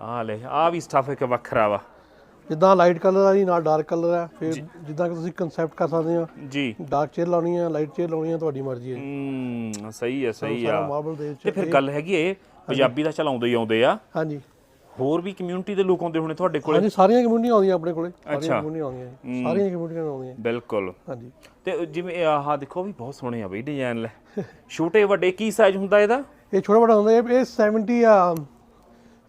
ਆਹ ਲੈ ਆਹ ਵੀ ਸਟਫ ਇੱਕ ਵੱਖਰਾ ਵਾ। ਜਿੱਦਾਂ ਲਾਈਟ ਕਲਰ ਆ ਜੀ ਨਾਲ ਡਾਰਕ ਕਲਰ ਆ। ਫਿਰ ਜਿੱਦਾਂ ਕਿ ਤੁਸੀਂ ਕਨਸੈਪਟ ਕਰ ਸਕਦੇ ਆ ਜੀ। ਡਾਰਕ ਚੇਅਰ ਲਾਉਣੀ ਆ ਲਾਈਟ ਚੇਅਰ ਲਾਉਣੀ ਆ ਤੁਹਾਡੀ ਮਰਜ਼ੀ ਹੈ। ਹੂੰ ਸਹੀ ਆ ਸਹੀ ਆ। ਮਾਰਬਲ ਦੇ ਤੇ ਫਿਰ ਗੱਲ ਹੈਗੀ ਏ ਪੰਜਾਬੀ ਤਾਂ ਚਲਾਉਂਦੇ ਹੀ ਆਉਂਦੇ ਆ। ਹਾਂਜੀ। ਹੋਰ ਵੀ ਕਮਿਊਨਿਟੀ ਦੇ ਲੋਕ ਆਉਂਦੇ ਹੋਣੇ ਤੁਹਾਡੇ ਕੋਲੇ? ਹਾਂਜੀ ਸਾਰੀਆਂ ਕਮਿਊਨਿਟੀਆਂ ਆਉਂਦੀਆਂ ਆਪਣੇ ਕੋਲੇ। ਸਾਰੀਆਂ ਕਮਿਊਨਿਟੀਆਂ ਆਉਂਦੀਆਂ। ਜੀ। ਸਾਰੀਆਂ ਕਮਿਊਨਿਟੀਆਂ ਆਉਂਦੀਆਂ। ਬਿਲਕੁਲ। ਹਾਂਜੀ। ਤੇ ਜਿਵੇਂ ਆਹ ਦੇਖੋ ਵੀ ਬਹੁਤ ਸੋਹਣੇ ਆ ਬਈ ਡਿਜ਼ਾਈਨ ਲੈ। ਛੋਟੇ ਵੱਡੇ ਕੀ ਸਾਈਜ਼ ਹੁੰਦਾ ਇਹਦਾ? ਇਹ ਛੋਟਾ ਵੱਡਾ ਹੁੰਦਾ ਇਹ ਇਹ 70 ਆ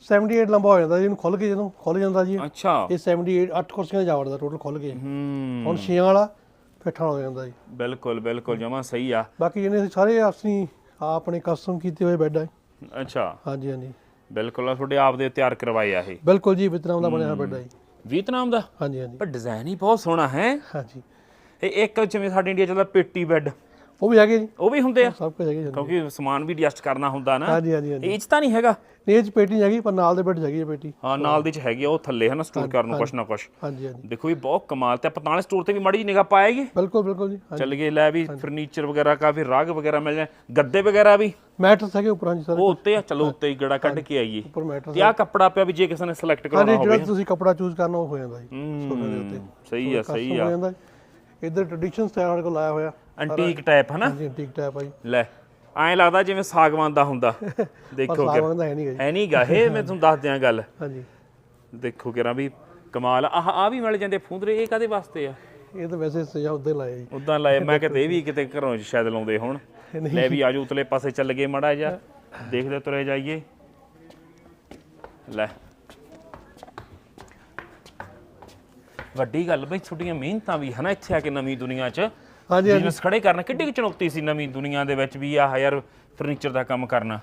78 ਲੰਬਾ ਹੋ ਜਾਂਦਾ ਜੀ ਇਹਨੂੰ ਖੁੱਲ ਕੇ ਜਦੋਂ ਖੁੱਲ ਜਾਂਦਾ ਜੀ। ਅੱਛਾ। ਇਹ 78 8 ਕੁਰਸੀਆਂ ਦਾ ਜਾ ਵੜਦਾ ਟੋਟਲ ਖੁੱਲ ਕੇ। ਹੂੰ। ਹੁਣ ਛੀਆਂ ਵਾਲਾ ਫਿੱਠਾ ਹੋ ਜਾਂਦਾ ਜੀ। ਬਿਲਕੁਲ ਬਿਲਕੁਲ ਜਮਾ ਸਹੀ ਆ। ਬਾਕੀ ਜਿਹਨੇ ਅਸੀਂ ਸਾਰੇ ਅਸੀਂ ਆਪ ਆਪਣੇ ਕਸਟਮ ਕੀਤੇ ਹੋਏ ਬੈੱਡ ਹੈ ਅੱਛਾ। ਹਾਂਜੀ ਹਾਂਜੀ। ਬਿਲਕੁਲ ਆ ਤੁਹਾਡੇ ਆਪ ਦੇ ਤਿਆਰ ਕਰਵਾਏ ਆ ਇਹ। ਬਿਲਕੁਲ ਜੀ ਵਿਤਨਾਮ ਦਾ ਬਣਿਆ ਹੋਇਆ ਬੈੱਡ ਹੈ। ਜੀ ਵੀਤਨਾਮ ਦਾ? ਹਾਂਜੀ ਹਾਂਜੀ। ਪਰ ਡਿਜ਼ਾਈਨ ਹੀ ਬਹੁਤ ਸੋਹਣਾ ਹੈ। ਹਾਂਜੀ। ਇਹ ਇੱਕ ਜਿਵੇਂ ਸਾਡੇ ਇੰਡੀਆ ਚੱਲਦਾ ਪੇਟੀ ਬੈੱਡ। ਉਹ ਵੀ ਹੈਗੇ ਜੀ। ਉਹ ਵੀ ਹੁੰਦੇ ਆ। ਸਭ ਕੁਝ ਹੈਗੇ ਜੀ। ਕਿਉਂਕਿ ਸਮਾਨ ਵੀ ਐਡਜਸਟ ਕਰਨਾ ਹੁੰਦਾ ਨਾ। ਹਾਂਜੀ ਹਾਂਜੀ ਹਾਂਜੀ। ਇਹ ਚ ਤਾਂ ਨਹੀਂ ਹੈਗਾ। ਇਹ ਚ ਪੇਟੀ ਹੈਗੀ ਪਰ ਨਾਲ ਦੇ ਬੈੱਡ ਹੈਗੀ ਹੈ ਪੇਟੀ। ਹਾਂ ਨਾਲ ਦੀ ਚ ਹੈਗੀ ਆ ਉਹ ਥੱਲੇ ਹੈ ਨਾ ਸਟੋਰ ਕਰਨ ਨੂੰ ਕੁਛ ਨਾ ਕੁਛ। ਹਾਂਜੀ ਹਾਂਜੀ। ਦੇਖੋ ਵੀ ਬਹੁਤ ਕਮਾਲ ਤੇ ਆਪਾਂ ਤਾਂ ਸਟੋਰ ਤੇ ਵੀ ਮਾੜੀ ਜੀ ਨਿਗਾਹ ਪਾਏਗੀ। ਬਿਲਕੁਲ ਬਿਲਕੁਲ ਜੀ। ਹਾਂਜੀ। ਚੱਲ ਗਏ ਲੈ ਵੀ ਫਰਨੀਚਰ ਵਗੈਰਾ ਕਾਫੀ ਰਾਗ ਵਗੈਰਾ ਮਿਲ ਜਾਏ ਗੱਦੇ ਵਗੈਰਾ ਵੀ। ਮੈਟਰਸ ਹੈਗੇ ਉੱਪਰ ਹਾਂਜੀ ਸਰ। ਉਹ ਉੱਤੇ ਆ ਚਲੋ ਉੱਤੇ ਹੀ ਗੜਾ ਕੱਢ ਕੇ ਆਈਏ। ਉੱਪਰ ਮੈਟਰਸ ਤੇ ਆ ਕੱਪੜਾ ਪਿਆ ਵੀ ਜੇ ਕਿਸੇ ਨੇ ਸਿਲੈਕਟ ਕਰਾਉਣਾ ਹਾਂਜੀ ਹੋਵੇ। ਜਿਹੜਾ ਤੁਸੀਂ ਕਪੜਾ ਚੂਜ਼ ਕਰਨਾ ਉਹ ਹੋ ਜਾਂਦਾ ਜੀ। ਸੋਫੇ ਦੇ ਉੱਤੇ। ਸਹੀ ਆ ਸਹੀ ਆ। ਇਧਰ ਟ੍ਰੈਡੀਸ਼ਨ ਸਟਾਈਲ ਸਾਡੇ ਕੋਲ ਲਾਇਆ ਹੋਇਆ। ਐਂਟੀਕ ਟਾਈਪ ਹਨਾ? ਹਾਂਜੀ ਠੀਕ ਟਾਈਪ ਆ ਜੀ। ਲੈ ਐਂ ਲੱਗਦਾ ਜਿਵੇਂ ਸਾਗਵਾਨ ਦਾ ਹੁੰਦਾ। ਦੇਖੋ ਕਿ ਸਾਗਵਾਨ ਦਾ ਹੈ ਨਹੀਂ ਹੈ ਨਹੀਂ ਗਾ। ਇਹ ਮੈਂ ਤੁਹਾਨੂੰ ਦੱਸ ਦਿਆਂ ਗੱਲ। ਹਾਂਜੀ। ਦੇਖੋ ਕਿਰਾਂ ਵੀ ਕਮਾਲ ਆਹ ਆ ਵੀ ਮਿਲ ਜਾਂਦੇ ਫੂੰਦਰੇ ਇਹ ਕਾਦੇ ਵਾਸਤੇ ਆ? ਇਹ ਤਾਂ ਵੈਸੇ ਸਜਾ ਉੱਤੇ ਲਾਇਆ ਜੀ। ਉਦਾਂ ਲਾਏ। ਮੈਂ ਕਿਤੇ ਇਹ ਵੀ ਕਿਤੇ ਘਰੋਂ ਸ਼ਾਇਦ ਲਾਉਂਦੇ ਹੋਣ। ਲੈ ਵੀ ਆਜੋ ਉਤਲੇ ਪਾਸੇ ਚੱਲ ਗਏ ਮੜਾ ਜਾ ਦੇਖਦੇ ਤੁਰੇ ਜਾਈਏ। ਲੈ। ਵੱਡੀ ਗੱਲ ਬਈ ਛੋਟੀਆਂ ਮਿਹਨਤਾਂ ਵੀ ਹਨਾ ਇੱਥੇ ਆ ਕੇ ਨਵੀਂ ਦੁਨੀਆ 'ਚ। ਹਾਂਜੀ ਹਾਂਜੀ। ਬਿਜ਼ਨਸ ਖੜੇ ਕਰਨਾ ਕਿੱਡੀ ਕੁ ਚੁਣੌਤੀ ਸੀ ਨਵੀਂ ਦੁਨੀਆ ਦੇ ਵਿੱਚ ਵੀ ਆਹ ਯਾਰ ਫਰਨੀਚਰ ਦਾ ਕੰਮ ਕਰਨਾ?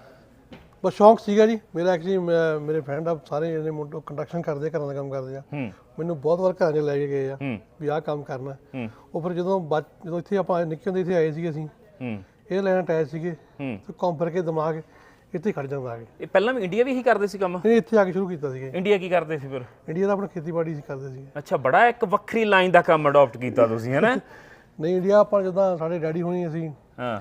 ਬਸ ਸ਼ੌਂਕ ਸੀਗਾ ਜੀ। ਮੇਰਾ ਐਕਚੁਅਲੀ ਮੇਰੇ ਫਰੈਂਡ ਆ ਸਾਰੇ ਜਿਹੜੇ ਮੁੰਡੇ ਕੰਸਟਰਕਸ਼ਨ ਕਰਦੇ ਆ, ਘਰਾਂ ਦਾ ਕੰਮ ਕਰਦੇ ਆ। ਹੂੰ। ਮੈਨੂੰ ਬਹੁਤ ਵਾਰ ਘਰਾਂ 'ਚ ਲੈ ਕੇ ਗਏ ਆ ਹੂੰ। ਵੀ ਆਹ ਕੰਮ ਕਰਨਾ। ਹੂੰ। ਉਹ ਫਿਰ ਜਦੋਂ ਬਚ- ਜਦੋਂ ਇੱਥੇ ਆਪਾਂ ਨਿੱਕੇ ਹੁੰਦੇ ਇੱਥੇ ਆਏ ਸੀਗੇ ਅਸੀਂ। ਹੂੰ। ਇਹ ਲੈਣਾ ਟਾਇਰ ਸੀਗੇ। ਹੂੰ। ਤੇ ਘੁੰਮ ਫਿਰ ਕੇ ਦਿਮਾਗ ਇੱਥੇ ਹੀ ਖੜ ਜਾਂਦਾ ਆ ਕੇ। ਇਹ ਪਹਿਲਾਂ ਵੀ ਇੰਡੀਆ ਵੀ ਇਹੀ ਕਰਦੇ ਸੀ ਕੰਮ? ਇਹ ਇੱਥੇ ਆ ਕੇ ਸ਼ੁਰੂ ਕੀਤਾ ਸੀਗੇ। ਇੰਡੀਆ ਕੀ ਕਰਦੇ ਸੀ ਫਿਰ? ਇੰਡੀਆ ਦਾ ਆਪਣਾ ਖੇਤੀਬਾੜੀ ਸੀ ਕਰਦੇ ਸੀਗੇ। ਅੱਛਾ ਬੜਾ ਇੱਕ ਵੱਖਰੀ ਲਾਈਨ ਦਾ ਕੰਮ ਅਡਾਪਟ ਕੀਤਾ ਤੁਸੀਂ ਹੈਨਾ? ਨਹੀਂ ਇੰਡੀਆ ਆਪਾਂ ਜਦੋਂ ਸਾਡੇ ਡੈਡੀ ਹੋਣੀ ਅਸੀਂ ਹਾਂ।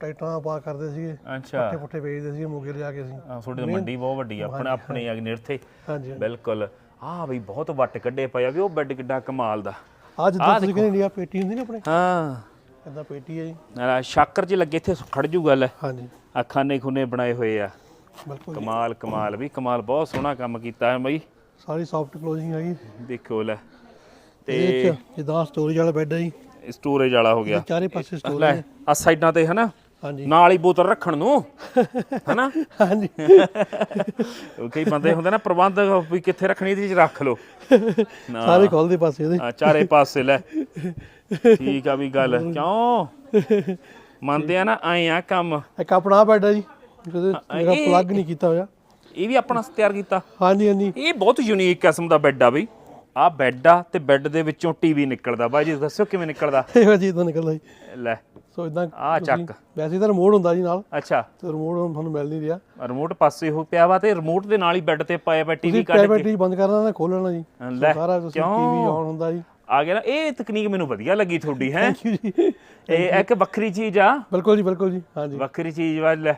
ਟਰੈਕਟਰਾਂ ਪਾ ਕਰਦੇ ਸੀਗੇ। ਅੱਛਾ। ਪੱਠੇ ਪੁੱਠੇ ਵੇਚਦੇ ਸੀਗੇ ਮੋਗੇ ਲਿਆ ਕੇ ਅਸੀਂ। ਆ ਤੁਹਾਡੀ ਤਾਂ ਮੰਡੀ ਬਹੁਤ ਵੱਡੀ ਆ ਆਪਣੇ ਆਪਣੇ ਆ ਨਿਰਥੇ ਹਾਂਜੀ। ਬਿਲਕੁਲ। ਆ ਬਈ ਬਹੁਤ ਵੱਟ ਕੱਢੇ ਪਏ ਆ ਵੀ ਉਹ ਬੈੱਡ ਕਿੱਡਾ ਕਮਾਲ ਦਾ। ਆ ਜਿੱਦਾਂ ਤੁਸੀਂ ਕਹਿੰਦੇ ਇੰਡੀਆ ਪੇਟੀ ਹੁੰਦੀ ਨਾ ਆਪਣੇ? ਹਾਂ। ਇਦਾਂ ਪੇਟੀ ਹੈ ਜੀ। ਨਾਲਾ ਸ਼ਾਕਰ ਚ ਲੱਗੇ ਇੱਥੇ ਖੜ ਜੂਗਾ ਲੈ ਹਾਂਜੀ। ਆ ਖਾਨੇ ਖੁਨੇ ਬਣਾਏ ਹੋਏ ਆ। ਬਿਲਕੁਲ ਜੀ। ਕਮਾਲ ਕਮਾਲ ਵੀ ਕਮਾਲ ਬਹੁਤ ਸੋਹਣਾ ਕੰਮ ਕੀਤਾ ਹੈ ਬਈ। ਸਾਰੀ ਸੌਫਟ ਕਲੋਜ਼ਿੰਗ ਹੈਗੀ। ਦੇਖੋ ਲੈ ਤੇ ਇਹਦੇ ਜਿੱਦਾਂ ਸਟੋਰੇਜ ਵਾਲਾ ਬੈੱਡ ਹੈ ਜੀ। ਸਟੋਰੇਜ ਵਾਲਾ ਹੋ ਗਿਆ। ਚਾਰੇ ਪਾਸੇ ਸਟੋਰੇਜ ਲੈ ਆ ਸਾਈਡਾਂ ਤੇ ਹਨਾ? ਹਾਂਜੀ। ਨਾਲ ਹੀ ਬੋਤਲ ਰੱਖਣ ਨੂੰ ਹਨਾ? ਹਾਂਜੀ। ਉਹ ਕਈ ਬੰਦੇ ਹੁੰਦੇ ਨਾ ਪ੍ਰਬੰਧ ਵੀ ਕਿੱਥੇ ਰੱਖਣੀ ਇਹਦੇ ਚ ਰੱਖ ਲਓ। ਨਾ ਸਾਰੇ ਖੋਲਦੇ ਪਾਸੇ ਇਹਦੇ ਆ ਚਾਰੇ ਪਾਸੇ ਲੈ। ਠੀਕ ਆ ਵੀ ਗੱਲ। ਕਿਉਂ? ਮੰਨਦੇ ਆ ਨਾ ਆਏ ਆ ਕੰਮ। ਇੱਕ ਆਪਣਾ ਬੈੱਡ ਹੈ ਜੀ ਜਿਹਦੇ ਮੇਰਾ ਇਹ- ਪਲੱਗ ਨਹੀਂ ਕੀਤਾ ਹੋਇਆ। ਇਹ ਵੀ ਆਪਣਾ ਤਿਆਰ ਕੀਤਾ? ਹਾਂਜੀ ਹਾਂਜੀ। ਇਹ ਬਹੁਤ ਯੂਨੀਕ ਕਿਸਮ ਦਾ ਬੈੱਡ ਆ ਬਈ। ਆ ਬੈੱਡ ਆ ਤੇ ਬੈੱਡ ਦੇ ਵਿੱਚੋਂ ਟੀਵੀ ਨਿਕਲਦਾ। ਬਾਈ ਜੀ ਦੱਸਿਓ ਕਿਵੇਂ ਨਿਕਲਦਾ? ਇਹੋ ਜੀ ਤੋਂ ਨਿਕਲਦਾ ਜੀ। ਲੈ। ਸੋ ਇਦਾਂ ਆ ਚੱਕ। ਵੈਸੇ ਤਾਂ ਰਿਮੋਟ ਹੁੰਦਾ ਜੀ ਨਾਲ। ਅੱਛਾ। ਤੇ ਰਿਮੋਟ ਹੁਣ ਤੁਹਾਨੂੰ ਮਿਲ ਨਹੀਂ ਰਿਹਾ। ਰਿਮੋਟ ਪਾਸੇ ਹੋ ਪਿਆ ਵਾ ਤੇ ਰਿਮੋਟ ਦੇ ਨਾਲ ਹੀ ਬੈੱਡ ਤੇ ਪਾਇਆ ਪਿਆ ਟੀਵੀ ਕੱਢ ਕੇ। ਹੀ ਬੰਦ ਕਰਨਾ ਨਾ ਖੋਲਣਾ ਜੀ। ਲੈ ਸਾਰਾ ਤੁਸੀਂ? ਟੀਵੀ ਆਨ ਹੁੰਦਾ ਜੀ। ਆ ਗਿਆ ਨਾ ਇਹ ਤਕਨੀਕ ਮੈਨੂੰ ਵਧੀਆ ਲੱਗੀ ਤੁਹਾਡੀ ਹੈ? ਜੀ। ਇਹ ਇੱਕ ਵੱਖਰੀ ਚੀਜ਼ ਆ। ਬਿਲਕੁਲ ਜੀ ਬਿਲਕੁਲ ਜੀ ਹਾਂਜੀ। ਵੱਖਰੀ ਚੀਜ਼ ਵਾ ਲੈ।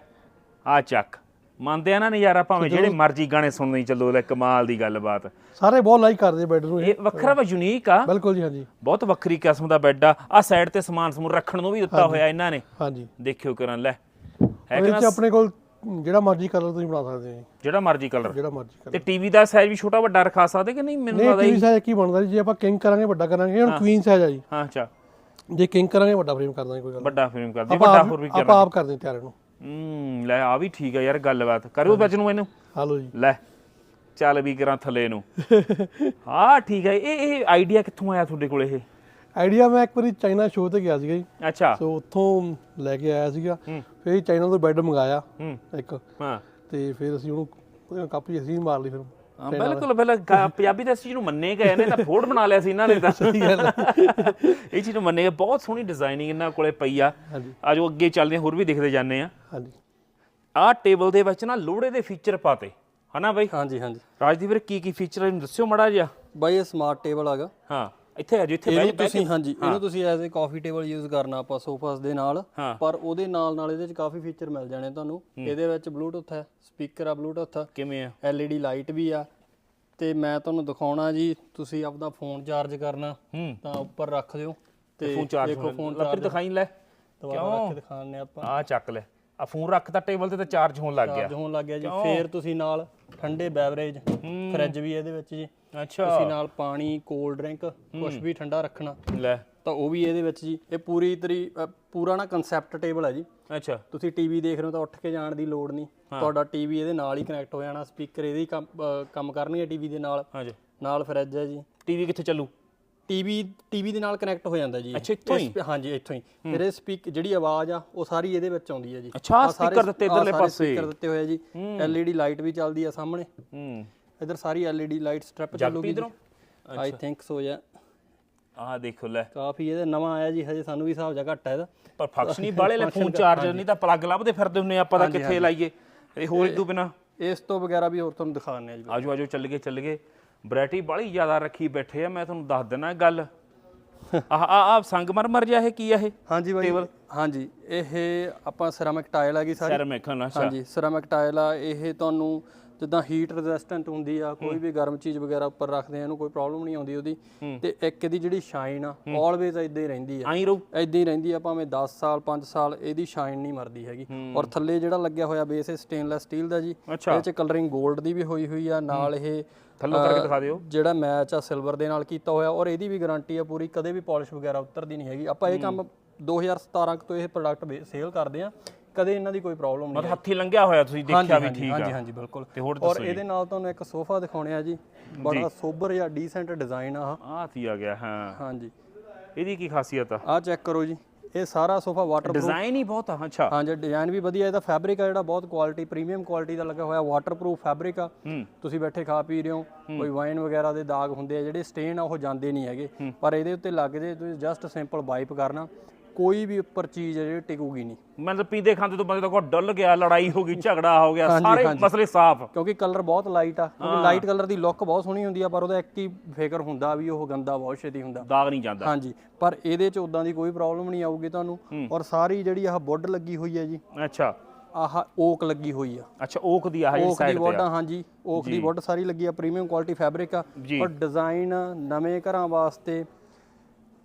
ਆ ਚੱਕ। ਮੰਨਦੇ ਆ ਨਾ ਨਜ਼ਾਰਾ ਭਾਵੇਂ ਜਿਹੜੇ ਮਰਜ਼ੀ ਗਾਣੇ ਸੁਣਨੇ ਚੱਲੋ ਲੈ ਕਮਾਲ ਦੀ ਗੱਲਬਾਤ। ਸਾਰੇ ਬਹੁਤ ਲਾਈਕ ਕਰਦੇ ਬੈੱਡ ਨੂੰ ਇਹ। ਵੱਖਰਾ ਵਾ ਯੂਨੀਕ ਆ। ਬਿਲਕੁਲ ਜੀ ਹਾਂਜੀ। ਬਹੁਤ ਵੱਖਰੀ ਕਿਸਮ ਦਾ ਬੈੱਡ ਆ। ਆ ਸਾਈਡ ਤੇ ਸਮਾਨ ਸਮੂਨ ਰੱਖਣ ਨੂੰ ਵੀ ਦਿੱਤਾ ਹੋਇਆ ਇਹਨਾਂ ਨੇ। ਹਾਂਜੀ। ਦੇਖਿਓ ਕਰਨ ਲੈ। ਹੈ ਕਿ ਆਪਣੇ ਕੋਲ ਜਿਹੜਾ ਮਰਜ਼ੀ ਕਲਰ ਤੁਸੀਂ ਬਣਾ ਸਕਦੇ ਹੋ ਜਿਹੜਾ ਮਰਜ਼ੀ ਕਲਰ ਜਿਹੜਾ ਮਰਜ਼ੀ ਕਲਰ ਤੇ ਟੀਵੀ ਦਾ ਸਾਈਜ਼ ਵੀ ਛੋਟਾ ਵੱਡਾ ਰਖਾ ਸਕਦੇ ਕਿ ਨਹੀਂ? ਮੈਨੂੰ ਨਹੀਂ ਲੱਗਦਾ ਟੀਵੀ ਸਾਈਜ਼ ਕੀ ਬਣਦਾ ਜੀ। ਜੇ ਆਪਾਂ ਕਿੰਗ ਕਰਾਂਗੇ ਵੱਡਾ ਕਰਾਂਗੇ ਹੁਣ ਕੁਈਨ ਸਾਈਜ਼ ਆ ਜੀ। ਹਾਂ ਅੱਛਾ। ਜੇ ਕਿੰਗ ਕਰਾਂਗੇ ਵੱਡਾ ਫਰੇਮ ਕਰ ਦਾਂਗੇ ਕੋਈ ਗੱਲ ਵੱਡਾ ਫਰੇਮ ਕਰ ਆਪਾਂ ਵੱਡਾ ਆਪ- ਹੋਰ ਵੀ ਆਪਾਂ ਕਰਨਾ ਆਪ ਕਰਦੇ ਤਿਆਰ ਇਹਨੂੰ। ਹੂੰ ਲੈ ਆ ਵੀ ਠੀਕ ਆ ਯਾਰ ਗੱਲਬਾਤ। ਕਰਿਓ ਵਿੱਚ ਨੂੰ ਇਹਨੂੰ ਹਾਲੋ ਜੀ। ਲੈ ਚੱਲ ਵੀ ਕਰਾਂ ਥੱਲੇ ਨੂੰ। ਹਾਂ ਠੀਕ ਹੈ ਇਹ ਇਹ ਆਈਡੀਆ ਕਿੱਥੋਂ ਆਇਆ ਤੁਹਾਡੇ ਕੋਲ ਇਹ? ਆਈਡੀਆ ਮੈਂ ਇੱਕ ਵਾਰੀ ਚਾਈਨਾ ਸ਼ੋਅ ਤੇ ਗਿਆ ਸੀਗਾ ਜੀ। ਅੱਛਾ। ਸੋ ਉੱਥੋਂ ਲੈ ਕੇ ਆਇਆ ਸੀਗਾ। ਫਿਰ ਚਾਈਨਾ ਤੋਂ ਬੈੱਡ ਮੰਗਾਇਆ ਇੱਕ। ਹਾਂ। ਤੇ ਫਿਰ ਅਸੀਂ ਉਹਨੂੰ ਕਾਪੀ ਅਸੀਂ ਮਾਰ ਲਈ ਫਿਰ। ਬਿਲਕੁਲ ਬਿਲਕੁਲ। ਪੰਜਾਬੀ ਇਸ ਚੀਜ਼ ਨੂੰ ਮੰਨੇ ਗਏ ਨੇ ਤਾਂ ਫੋੜ ਬਣਾ ਲਿਆ ਸੀ ਇਹਨਾਂ ਨੇ ਤਾਂ। ਇਹ ਚੀਜ਼ ਨੂੰ ਮੰਨੇ ਗਏ। ਬਹੁਤ ਸੋਹਣੀ ਡਿਜ਼ਾਈਨਿੰਗ ਇਹਨਾਂ ਕੋਲੇ ਪਈ ਆ। ਹਾਂਜੀ। ਆਜੋ ਅੱਗੇ ਚੱਲਦੇ ਹਾਂ ਹੋਰ ਵੀ ਦਿਖਦੇ ਜਾਂਦੇ ਆ ਹਾਂਜੀ। ਆਹ ਟੇਬਲ ਦੇ ਵਿੱਚ ਨਾ ਲੋੜੇ ਦੇ ਫੀਚਰ ਪਾਤੇ। ਹਨਾ ਬਾਈ? ਹਾਂਜੀ ਹਾਂਜੀ। ਰਾਜਦੀਪ ਵੀਰ ਕੀ ਕੀ ਫੀਚਰ ਇਹਨੂੰ ਦੱਸਿਓ ਮੜਾ ਜਿਹਾ। ਬਾਈ ਇਹ ਸਮਾਰਟ ਟੇਬਲ ਹੈਗਾ ਹਾਂ। ਇੱਥੇ ਆ ਜੀ ਇੱਥੇ ਇਹਨੂੰ ਬਹਿ ਬਹਿ ਤੁਸੀਂ ਹਾਂਜੀ ਇਹਨੂੰ ਤੁਸੀਂ as a coffee table use ਕਰਨਾ ਆਪਾਂ ਸੋਫਾਸ ਦੇ ਨਾਲ। ਹਾਂ। ਪਰ ਉਹਦੇ ਨਾਲ ਨਾਲ ਇਹਦੇ ਵਿੱਚ ਕਾਫੀ ਫੀਚਰ ਮਿਲ ਜਾਣੇ ਤੁਹਾਨੂੰ। ਇਹਦੇ ਵਿੱਚ ਬਲੂਟੁੱਥ ਹੈ ਸਪੀਕਰ ਆ ਬਲੂਟੁੱਥ ਕਿਵੇਂ ਆ? LED ਲਾਈਟ ਵੀ ਆ। ਤੇ ਮੈਂ ਤੁਹਾਨੂੰ ਦਿਖਾਉਣਾ ਜੀ ਤੁਸੀਂ ਆਪਦਾ ਫੋਨ ਚਾਰਜ ਕਰਨਾ ਹੂੰ। ਤਾਂ ਉੱਪਰ ਰੱਖ ਦਿਓ। ਤੇ ਫੋਨ ਚਾਰਜ ਦੇਖੋ ਫੋਨ ਲੱਕੜ ਦਿਖਾਈ ਲੈ। ਦੁਬਾਰਾ ਰੱਖ ਕੇ ਦਿਖਾਉਂਦੇ ਆਪਾਂ। ਆ ਚੱਕ ਲੈ। ਆ ਫੋਨ ਰੱਖਤਾ ਟੇਬਲ ਤੇ ਤੇ ਚਾਰਜ ਹੋਣ ਲੱਗ ਗਿਆ। ਚਾਰਜ ਹੋਣ ਲੱਗ ਗਿਆ ਜੀ। ਫੇਰ ਤੁਸੀਂ ਨਾਲ ਠੰਡੇ ਬੈਵਰੇਜ ਫ੍ਰਿਜ ਵੀ ਇਹਦੇ ਵਿੱਚ ਜੀ। ਅੱਛਾ। ਤੁਸੀਂ ਨਾਲ ਪਾਣੀ ਕੋਲਡ ਡਰਿੰਕ ਕੁਝ ਵੀ ਠੰਡਾ ਰੱਖਣਾ। ਲੈ। ਤਾਂ ਉਹ ਵੀ ਇਹਦੇ ਵਿੱਚ ਜੀ। ਇਹ ਪੂਰੀ ਤਰੀ ਪੂਰਾ ਨਾ ਕਨਸੈਪਟ ਟੇਬਲ ਹੈ ਜੀ। ਅੱਛਾ। ਤੁਸੀਂ ਟੀਵੀ ਦੇਖ ਰਹੇ ਹੋ ਤਾਂ ਉੱਠ ਕੇ ਜਾਣ ਦੀ ਲੋੜ ਨਹੀਂ। ਤੁਹਾਡਾ ਟੀਵੀ ਇਹਦੇ ਨਾਲ ਹੀ ਕਨੈਕਟ ਹੋ ਜਾਣਾ। ਸਪੀਕਰ ਇਹਦੇ ਕੰਮ ਕਰਨਗੇ ਟੀਵੀ ਦੇ ਨਾਲ। ਹਾਂਜੀ। ਨਾਲ ਫ੍ਰਿਜ ਹੈ ਜੀ। ਟੀਵੀ ਕਿੱਥੇ ਚੱਲੂ? ਟੀਵੀ ਟੀਵੀ ਦੇ ਨਾਲ ਕਨੈਕਟ ਹੋ ਜਾਂਦਾ ਜੀ। ਅੱਛਾ, ਇੱਥੋਂ ਸਪ- ਹਾਂਜੀ ਇੱਥੋਂ ਹੀ। ਫਿਰ ਇਹ ਸਪੀਕ ਜਿਹੜੀ ਆਵਾਜ਼ ਆ ਉਹ ਸਾਰੀ ਇਹਦੇ ਵਿੱਚ ਆਉਂਦੀ ਹੈ ਜੀ। ਅੱਛਾ, speaker ਦਿੱਤੇ ਇੱਧਰਲੇ ਪਾਸੇ। speaker ਦਿੱਤੇ ਹੋਏ ਆ ਜੀ। LED ਲਾਈਟ ਵੀ ਚੱਲਦੀ ਆ ਸਾਹਮਣੇ। ਹੂੰ। ਇਧਰ ਸਾਰੀ LED ਲਾਈਟ ਸਟ੍ਰਿਪ ਚੱਲੂਗੀ ਇਧਰੋਂ? ਆਈ ਥਿੰਕ ਸੋ ਜਾਂ ਆਹ ਦੇਖੋ ਲੈ। ਕਾਫੀ ਇਹਦੇ ਨਵਾਂ ਆਇਆ ਜੀ ਹਜੇ ਸਾਨੂੰ ਵੀ ਹਿਸਾਬ ਜਾ ਘੱਟ ਹੈ ਇਹਦਾ। ਪਰ ਫੰਕਸ਼ਨ ਹੀ ਬਾਲੇ ਲੈ ਫੋਨ ਚਾਰਜਰ ਨਹੀਂ ਤਾਂ ਪਲੱਗ ਲੱਭਦੇ ਫਿਰਦੇ ਹੁੰਨੇ ਆਪਾਂ ਤਾਂ ਕਿੱਥੇ ਲਾਈਏ। ਇਹ ਹੋਰ ਇਦੋਂ ਬਿਨਾ। ਇਸ ਤੋਂ ਵਗੈਰਾ ਵੀ ਹੋਰ ਤੁਹਾਨੂੰ ਦਿਖਾ ਦਿੰਦੇ ਆ ਜੀ। ਆਜੋ ਆਜੋ ਚੱਲ ਗਏ ਚੱਲ ਗਏ। ਵੈਰਾਈਟੀ ਬਾਲੀ ਜ਼ਿਆਦਾ ਰੱਖੀ ਬੈਠੇ ਆ ਮੈਂ ਤੁਹਾਨੂੰ ਦੱਸ ਦਿੰਦਾ ਗੱਲ। ਆਹ ਆ ਆ ਸੰਗਮਰਮਰ ਜਿਹਾ ਇਹ ਕੀ ਆ ਇਹ? ਹਾਂਜੀ ਬਾਈ। ਹਾਂਜੀ ਇਹ ਆਪਾਂ ਸਿਰਾਮਿਕ ਟਾਇਲ ਹੈਗੀ ਸਾਰੀ। ਸੈਰਾਮਿਕ ਨਾ ਹਾਂਜੀ ਸਿਰਾਮਿਕ ਟਾਇਲ ਆ ਇਹ ਤੁਹਾਨੂੰ ਜਿੱਦਾਂ ਹੀਟ ਰੈਜ਼ਿਸਟੈਂਟ ਹੁੰਦੀ ਆ ਕੋਈ ਵੀ ਗਰਮ ਚੀਜ਼ ਵਗੈਰਾ ਉੱਪਰ ਰੱਖਦੇ ਆ ਇਹਨੂੰ ਕੋਈ ਪ੍ਰੋਬਲਮ ਨਹੀਂ ਆਉਂਦੀ ਉਹਦੀ। ਤੇ ਇੱਕ ਇਹਦੀ ਜਿਹੜੀ ਸ਼ਾਈਨ ਆ ਆਲਵੇਜ਼ ਇਦਾਂ ਹੀ ਰਹਿੰਦੀ ਆ। ਇਦਾਂ ਹੀ ਰਹਿੰਦੀ ਆ ਭਾਵੇਂ 10 ਸਾਲ 5 ਸਾਲ ਇਹਦੀ ਸ਼ਾਈਨ ਨਹੀਂ ਮਰਦੀ ਹੈਗੀ। ਔਰ ਥੱਲੇ ਜਿਹੜਾ ਲੱਗਿਆ ਹੋਇਆ ਬੇਸ ਇਹ ਸਟੇਨਲੈਸ ਸਟੀਲ ਦਾ ਜੀ। ਇਹ ਚ ਕਲਰਿੰਗ 골ਡ ਦੀ ਵੀ ਹੋਈ ਹੋਈ ਆ ਨਾਲ ਇਹ ਥੱਲੋਂ ਕਰਕੇ ਦਿਖਾ ਦਿਓ। ਜਿਹੜਾ ਮੈਚ ਆ ਸਿਲਵਰ ਦੇ ਨਾਲ ਕੀਤਾ ਹੋਇਆ ਔਰ ਇਹਦੀ ਵੀ ਗਾਰੰਟੀ ਆ ਪੂਰੀ ਕਦੇ ਵੀ ਪਾਲਿਸ਼ ਵਗੈਰਾ ਉਤਰਦੀ ਨਹੀਂ ਹੈਗੀ। ਆਪਾਂ ਇਹ ਕੰਮ 2017 ਕੁ ਤੋਂ ਇਹ ਪ੍ਰੋਡਕਟ ਸੇਲ ਕਰਦੇ ਆ। ਕਦੇ ਇਹਨਾਂ ਦੀ ਕੋਈ ਪ੍ਰੋਬਲਮ ਨਹੀਂ ਮਤਲਬ ਹੱਥੀ ਲੰਘਿਆ ਹੋਇਆ ਤੁਸੀਂ ਦੇਖਿਆ ਵੀ ਠੀਕ ਹਾਂਜੀ ਆ। ਹਾਂਜੀ ਬਿਲਕੁਲ। ਤੇ ਹੋਰ ਔਰ ਦੱਸੋ ਇਹਦੇ ਨਾਲ ਤੁਹਾਨੂੰ ਇੱਕ ਸੋਫਾ ਦਿਖਾਉਣੇ ਆ ਜੀ। ਬੜਾ ਸੋਬਰ ਜਾਂ ਡੀਸੈਂਟ ਡਿਜ਼ਾਈਨ ਆ ਆਹ। ਤੀ ਆ ਗਿਆ ਹਾਂ। ਹਾਂਜੀ। ਇਹਦੀ ਕੀ ਖਾਸੀਅਤ ਆ? ਆਹ ਚੈੱਕ ਕਰੋ ਜੀ। ਇਹ ਸਾਰਾ ਸੋਫਾ ਵਾਟਰ ਡਿਜ਼ਾਈਨ ਹੀ ਬਹੁਤ ਆ ਅੱਛਾ। ਹਾਂਜੀ ਡਿਜ਼ਾਈਨ ਵੀ ਵਧੀਆ। ਇਹਦਾ ਫੈਬਰਿਕ ਆ ਜਿਹੜਾ ਬਹੁਤ ਕੁਆਲਿਟੀ ਪ੍ਰੀਮੀਅਮ ਕੁਆਲਿਟੀ ਦਾ ਲੱਗਾ ਹੋਇਆ ਵਾਟਰਪ੍ਰੂਫ ਫੈਬਰਿਕ ਆ। ਤੁਸੀਂ ਬੈਠੇ ਖਾ ਪੀ ਰਹੇ ਹੋ। ਕੋਈ ਵਾਈਨ ਵਗੈਰਾ ਦੇ ਦਾਗ ਹੁੰਦੇ ਆ ਜਿਹੜੇ ਸਟੇਨ ਆ ਉਹ ਜਾਂਦੇ ਨਹੀਂ ਹੈਗੇ। ਪਰ ਇਹਦੇ ਉੱਤੇ ਲੱਗ ਜੇ ਤੁਸੀਂ ਜਸਟ ਸਿੰਪਲ ਵਾਈਪ ਕਰਨਾ। ਕੋਈ ਵੀ ਉੱਪਰ ਚੀਜ਼ ਹੈ ਜਿਹੜੀ ਟਿਕੂਗੀ ਨਹੀਂ। ਮਤਲਬ ਪੀਂਦੇ ਖਾਂਦੇ ਤੋਂ ਬੰਦੇ ਦਾ ਕੋਈ ਡੁੱਲ ਗਿਆ ਲੜਾਈ ਹੋ ਗਈ ਝਗੜਾ ਹੋ ਗਿਆ ਸਾਰੇ ਮਸਲੇ ਸਾਫ਼। ਕਿਉਂਕਿ ਕਲਰ ਬਹੁਤ ਲਾਈਟ ਆ ਕਿਉਂਕਿ ਲਾਈਟ ਕਲਰ ਦੀ ਲੁੱਕ ਬਹੁਤ ਸੋਹਣੀ ਹੁੰਦੀ ਆ ਪਰ ਉਹਦਾ ਇੱਕ ਹੀ ਫਿਕਰ ਹੁੰਦਾ ਵੀ ਉਹ ਗੰਦਾ ਬਹੁਤ ਛੇਤੀ ਹੁੰਦਾ। ਦਾਗ ਨਹੀਂ ਜਾਂਦਾ। ਹਾਂਜੀ ਪਰ ਇਹਦੇ ਚ ਉਦਾਂ ਦੀ ਕੋਈ ਪ੍ਰੋਬਲਮ ਨਹੀਂ ਆਊਗੀ ਤੁਹਾਨੂੰ। ਔਰ ਸਾਰੀ ਜਿਹੜੀ ਆਹ ਬੁੱਡ ਲੱਗੀ ਹੋਈ ਹੈ ਜੀ ਅੱਛਾ। ਆਹ ਓਕ ਲੱਗੀ ਹੋਈ ਆ। ਅੱਛਾ ਓਕ ਦੀ ਆ ਜਿਹੜੀ ਓਕ ਦੀ ਸਾਈਡ ਤੇ ਵੁੱਡ ਆ ਆ ਹਾਂਜੀ ਓਕ ਦੀ ਵੁੱਡ ਸਾਰੀ ਲੱਗੀ ਆ ਪ੍ਰੀਮੀਅਮ ਕੁਆਲਿਟੀ ਫੈਬਰਿਕ ਆ। ਜੀ। ਔਰ ਡਿਜ਼ਾਈਨ ਨਵੇਂ ਘਰਾਂ ਵਾਸਤੇ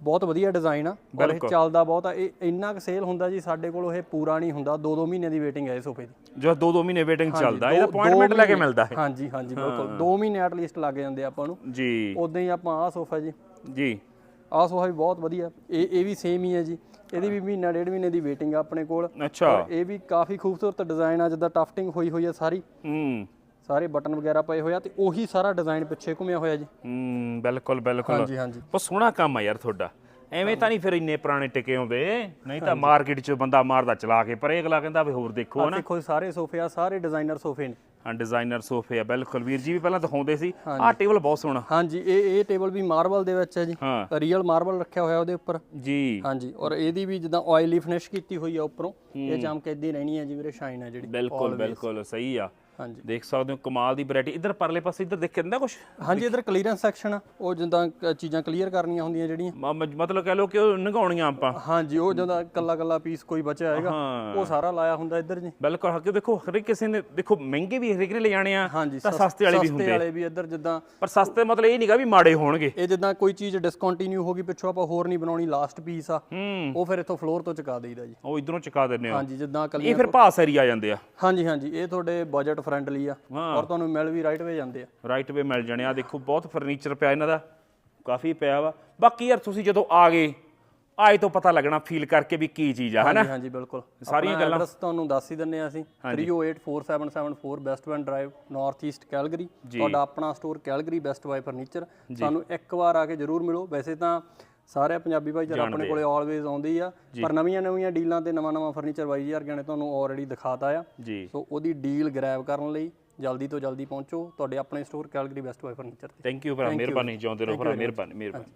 ਬਹੁਤ ਵਧੀਆ ਡਿਜ਼ਾਈਨ ਆ ਇਹ ਚੱਲਦਾ ਬਹੁਤ ਆ। ਇਹ ਇੰਨਾ ਕੁ ਸੇਲ ਹੁੰਦਾ ਜੀ ਸਾਡੇ ਕੋਲ ਇਹ ਪੂਰਾ ਨਹੀਂ ਹੁੰਦਾ। 2-2 ਮਹੀਨੇ ਦੀ ਵੇਟਿੰਗ ਹੈ ਇਸ ਸੋਫੇ ਦੀ। ਜੋ ਦੋ ਦੋ ਮਹੀਨੇ ਵੇਟਿੰਗ ਚੱਲਦਾ ਇਹਦਾ ਅਪਾਇੰਟਮੈਂਟ ਲੈ ਕੇ ਮਿਲਦਾ ਹੈ ਹਾਂਜੀ ਹਾਂਜੀ ਬਿਲਕੁਲ। 2 ਮਹੀਨੇ ਐਟ ਲੀਸਟ ਲੱਗ ਜਾਂਦੇ ਆਪਾਂ ਨੂੰ। ਜੀ। ਉਦਾਂ ਹੀ ਆਪਾਂ ਆਹ ਸੋਫਾ ਜੀ। ਜੀ। ਆਹ ਸੋਫਾ ਵੀ ਬਹੁਤ ਵਧੀਆ। ਇਹ ਇਹ ਵੀ ਸੇਮ ਹੀ ਹੈ ਜੀ। ਇਹਦੀ ਵੀ ਮਹੀਨਾ ਡੇਢ ਮਹੀਨੇ ਦੀ ਵੇਟਿੰਗ ਆ ਆਪਣੇ ਕੋਲ। ਅੱਛਾ। ਇਹ ਵੀ ਕਾਫੀ ਖੂਬਸੂਰਤ ਡਿਜ਼ਾਈਨ ਆ ਜਿੱਦਾਂ ਟਫਟਿੰਗ ਹੋਈ ਹੋਈ ਆ ਸਾਰੀ। ਹੂੰ। ਸਾਰੇ ਬਟਨ ਵਗੈਰਾ ਪਏ ਹੋਏ ਆ ਤੇ ਉਹੀ ਸਾਰਾ ਡਿਜ਼ਾਈਨ ਪਿੱਛੇ ਘੁੰਮਿਆ ਹੋਇਆ ਜੀ। ਹੂੰ ਬਿਲਕੁਲ ਬਿਲਕੁਲ। ਹਾਂਜੀ ਹਾਂਜੀ। ਬਹੁਤ ਸੋਹਣਾ ਕੰਮ ਆ ਯਾਰ ਤੁਹਾਡਾ। ਐਵੇਂ ਤਾਂ ਨਹੀਂ ਫਿਰ ਇੰਨੇ ਪੁਰਾਣੇ ਟਿਕੇ ਆਉਂਦੇ। ਨਹੀਂ ਤਾਂ ਮਾਰਕੀਟ 'ਚ ਬੰਦਾ ਮਾਰਦਾ ਚਲਾ ਕੇ ਪਰ ਇਹ ਅਗਲਾ ਕਹਿੰਦਾ ਵੀ ਹੋਰ ਦੇਖੋ ਹਨਾ। ਦੇਖੋ ਸਾਰੇ ਸੋਫੇ ਆ ਸਾਰੇ ਡਿਜ਼ਾਈਨਰ ਸੋਫੇ ਨੇ। ਹਾਂ ਡਿਜ਼ਾਈਨਰ ਸੋਫੇ ਆ ਬਿਲਕੁਲ। ਵੀਰ ਜੀ ਵੀ ਪਹਿਲਾਂ ਦਿਖਾਉਂਦੇ ਸੀ। ਆਹ ਟੇਬਲ ਬਹੁਤ ਸੋਹਣਾ। ਹਾਂਜੀ ਇਹ ਇਹ ਟੇਬਲ ਵੀ ਮਾਰਬਲ ਦੇ ਵਿੱਚ ਹੈ ਜੀ। ਰੀਅਲ ਮਾਰਬਲ ਰੱਖਿਆ ਹੋਇਆ ਉਹਦੇ ਉੱਪਰ। ਜੀ। ਹਾਂਜੀ ਔਰ ਇਹਦੀ ਵੀ ਜਿੱਦਾਂ ਆਇਲੀ ਫਿਨਿਸ਼ ਕੀਤੀ ਹੋਈ ਆ ਉੱਪਰੋਂ ਇਹ ਚਮਕ ਹੀ ਰਹਿਣੀ ਹੈ ਜੀ ਵੀਰੇ ਸ਼ਾਈਨ ਹੈ ਜਿਹੜੀ। ਬਿਲਕੁਲ ਬਿਲਕੁਲ ਸਹੀ ਆ। ਹਾਂਜੀ। ਦੇਖ ਸਕਦੇ ਹੋ ਕਮਾਲ ਦੀ ਵੈਰਾਈਟੀ। ਇੱਧਰ ਪਰਲੇ ਪਾਸੇ ਇੱਧਰ ਦੇਖ ਕਿੰਦਾ ਕੁਛ? ਹਾਂਜੀ ਇਧਰ ਕਲੀਅਰੈਂਸ ਸੈਕਸ਼ਨ ਆ। ਉਹ ਜਿੱਦਾਂ ਚੀਜ਼ਾਂ ਕਲੀਅਰ ਕਰਨੀਆਂ ਹੁੰਦੀਆਂ ਜਿਹੜੀਆਂ। ਮ- ਮਤਲਬ ਕਹਿ ਲਓ ਕਿ ਉਹ ਨਗਾਉਣੀਆਂ ਆਪਾਂ। ਹਾਂਜੀ ਉਹ ਜਦੋਂ ਕੱਲਾ ਕੱਲਾ ਪੀਸ ਕੋਈ ਬਚਿਆ ਹੈਗਾ ਹਾਂ। ਉਹ ਸਾਰਾ ਲਾਇਆ ਹੁੰਦਾ ਇੱਧਰ ਜੀ। ਬਿਲਕੁਲ ਹੱਕ ਦੇਖੋ ਹਰੇਕ ਕਿਸੇ ਨੇ ਦੇਖੋ ਮਹਿੰਗੇ ਵੀ ਹਰੇਕ ਨੇ ਲੈ ਜਾਣੇ ਆ ਹਾਂਜੀ ਤਾਂ ਸਸ- ਸਸਤੇ ਵਾਲੇ ਵੀ ਸਸਤੇ ਹੁੰਦੇ ਵਾਲੇ ਵੀ ਇੱਧਰ ਜਿੱਦਾਂ ਪਰ ਸਸਤੇ ਮਤਲਬ ਇਹ ਨਹੀਂਗਾ ਵੀ ਮਾੜੇ ਹੋਣਗੇ। ਇਹ ਜਿੱਦਾਂ ਕੋਈ ਚੀਜ਼ ਡਿਸਕੰਟੀਨਿਊ ਹੋ ਗਈ ਪਿੱਛੋਂ ਆਪਾਂ ਹੋਰ ਨਹੀਂ ਬਣਾਉਣੀ ਲਾਸਟ ਪੀਸ ਆ। ਹੂੰ। ਉਹ ਫਿਰ ਇੱਥੋਂ ਫਲੋਰ ਤੋਂ ਚੁਕਾ ਦੇਈਦਾ ਜੀ। ਉਹ ਇਧਰੋਂ ਚੁਕਾ ਦਿੰਨੇ ਹੋ। ਹਾਂਜੀ ਜਿੱਦਾਂ ਇਹ ਫਿਰ ਭਾਅ ਸਰੀ ਆ ਜਾਂਦੇ ਆ। ਹਾਂਜੀ ਹਾਂਜੀ ਇਹ ਤੁਹਾਡੇ ਬਜਟ ਫ੍ਰੈਂਡਲੀ ਆ। ਹਾਂ। ਔਰ ਤੁਹਾਨੂੰ ਮਿਲ ਵੀ ਰਾਈਟ ਵੇ ਜਾਂਦੇ ਆ। ਰਾਈਟ ਵੇ ਮਿਲ ਜਾਣੇ ਆ। ਦੇਖੋ ਬਹੁਤ ਫਰਨੀਚਰ ਪਿਆ ਇਹਨਾਂ ਦਾ। ਕਾਫੀ ਪਿਆ ਵਾ। ਬਾਕੀ ਯਾਰ ਤੁਸੀਂ ਜਦੋਂ ਆ ਗਏ ਆਏ ਤੋਂ ਪਤਾ ਲੱਗਣਾ ਫੀਲ ਕਰਕੇ ਵੀ ਕੀ ਚੀਜ਼ ਆ ਹਨਾ? ਹਾਂਜੀ ਹਾਂਜੀ ਬਿਲਕੁਲ। ਸਾਰੀਆਂ ਗੱਲਾਂ- ਐਡਰੈਸ ਤੁਹਾਨੂੰ ਦੱਸ ਹੀ ਦਿੰਨੇ ਆ ਅਸੀਂ। 30847774 best one drive north east Calgary ਤੁਹਾਡਾ ਆਪਣਾ store Calgary best buy furniture ਸਾਨੂੰ ਇੱਕ ਵਾਰ ਆ ਕੇ ਜਰੂਰ ਮਿਲੋ। ਵੈਸੇ ਤਾਂ ਸਾਰੇ ਪੰਜਾਬੀ ਭਾਈਚਾਰਾ ਆਪਣੇ ਕੋਲੇ ਆਲਵੇਜ਼ ਆਉਂਦੇ ਆ ਪਰ ਨਵੀਆਂ ਨਵੀਆਂ ਡੀਲਾਂ ਤੇ ਨਵਾਂ ਨਵਾਂ ਫਰਨੀਚਰ ਬਾਈ ਜੀ ਵਰਗਿਆਂ ਨੇ ਤੁਹਾਨੂੰ ਆਲਰੇਡੀ ਦਿਖਾਤਾ ਆ। ਸੋ ਉਹਦੀ ਡੀਲ ਗ੍ਰੈਬ ਕਰਨ ਲਈ ਜਲਦੀ ਤੋਂ ਜਲਦੀ ਪਹੁੰਚੋ। ਤੁਹਾਡੇ ਆਪਣੇ store Calgary best buy furniture ਤੇ। ਥੈਂਕ ਯੂ ਭਰਾ ਮਿਹਰਬਾਨੀ ਜਿਉਂਦੇ ਰਹੋ ਭਰਾ ਮਿਹਰਬਾਨੀ ਮਿਹਰਬਾਨੀ।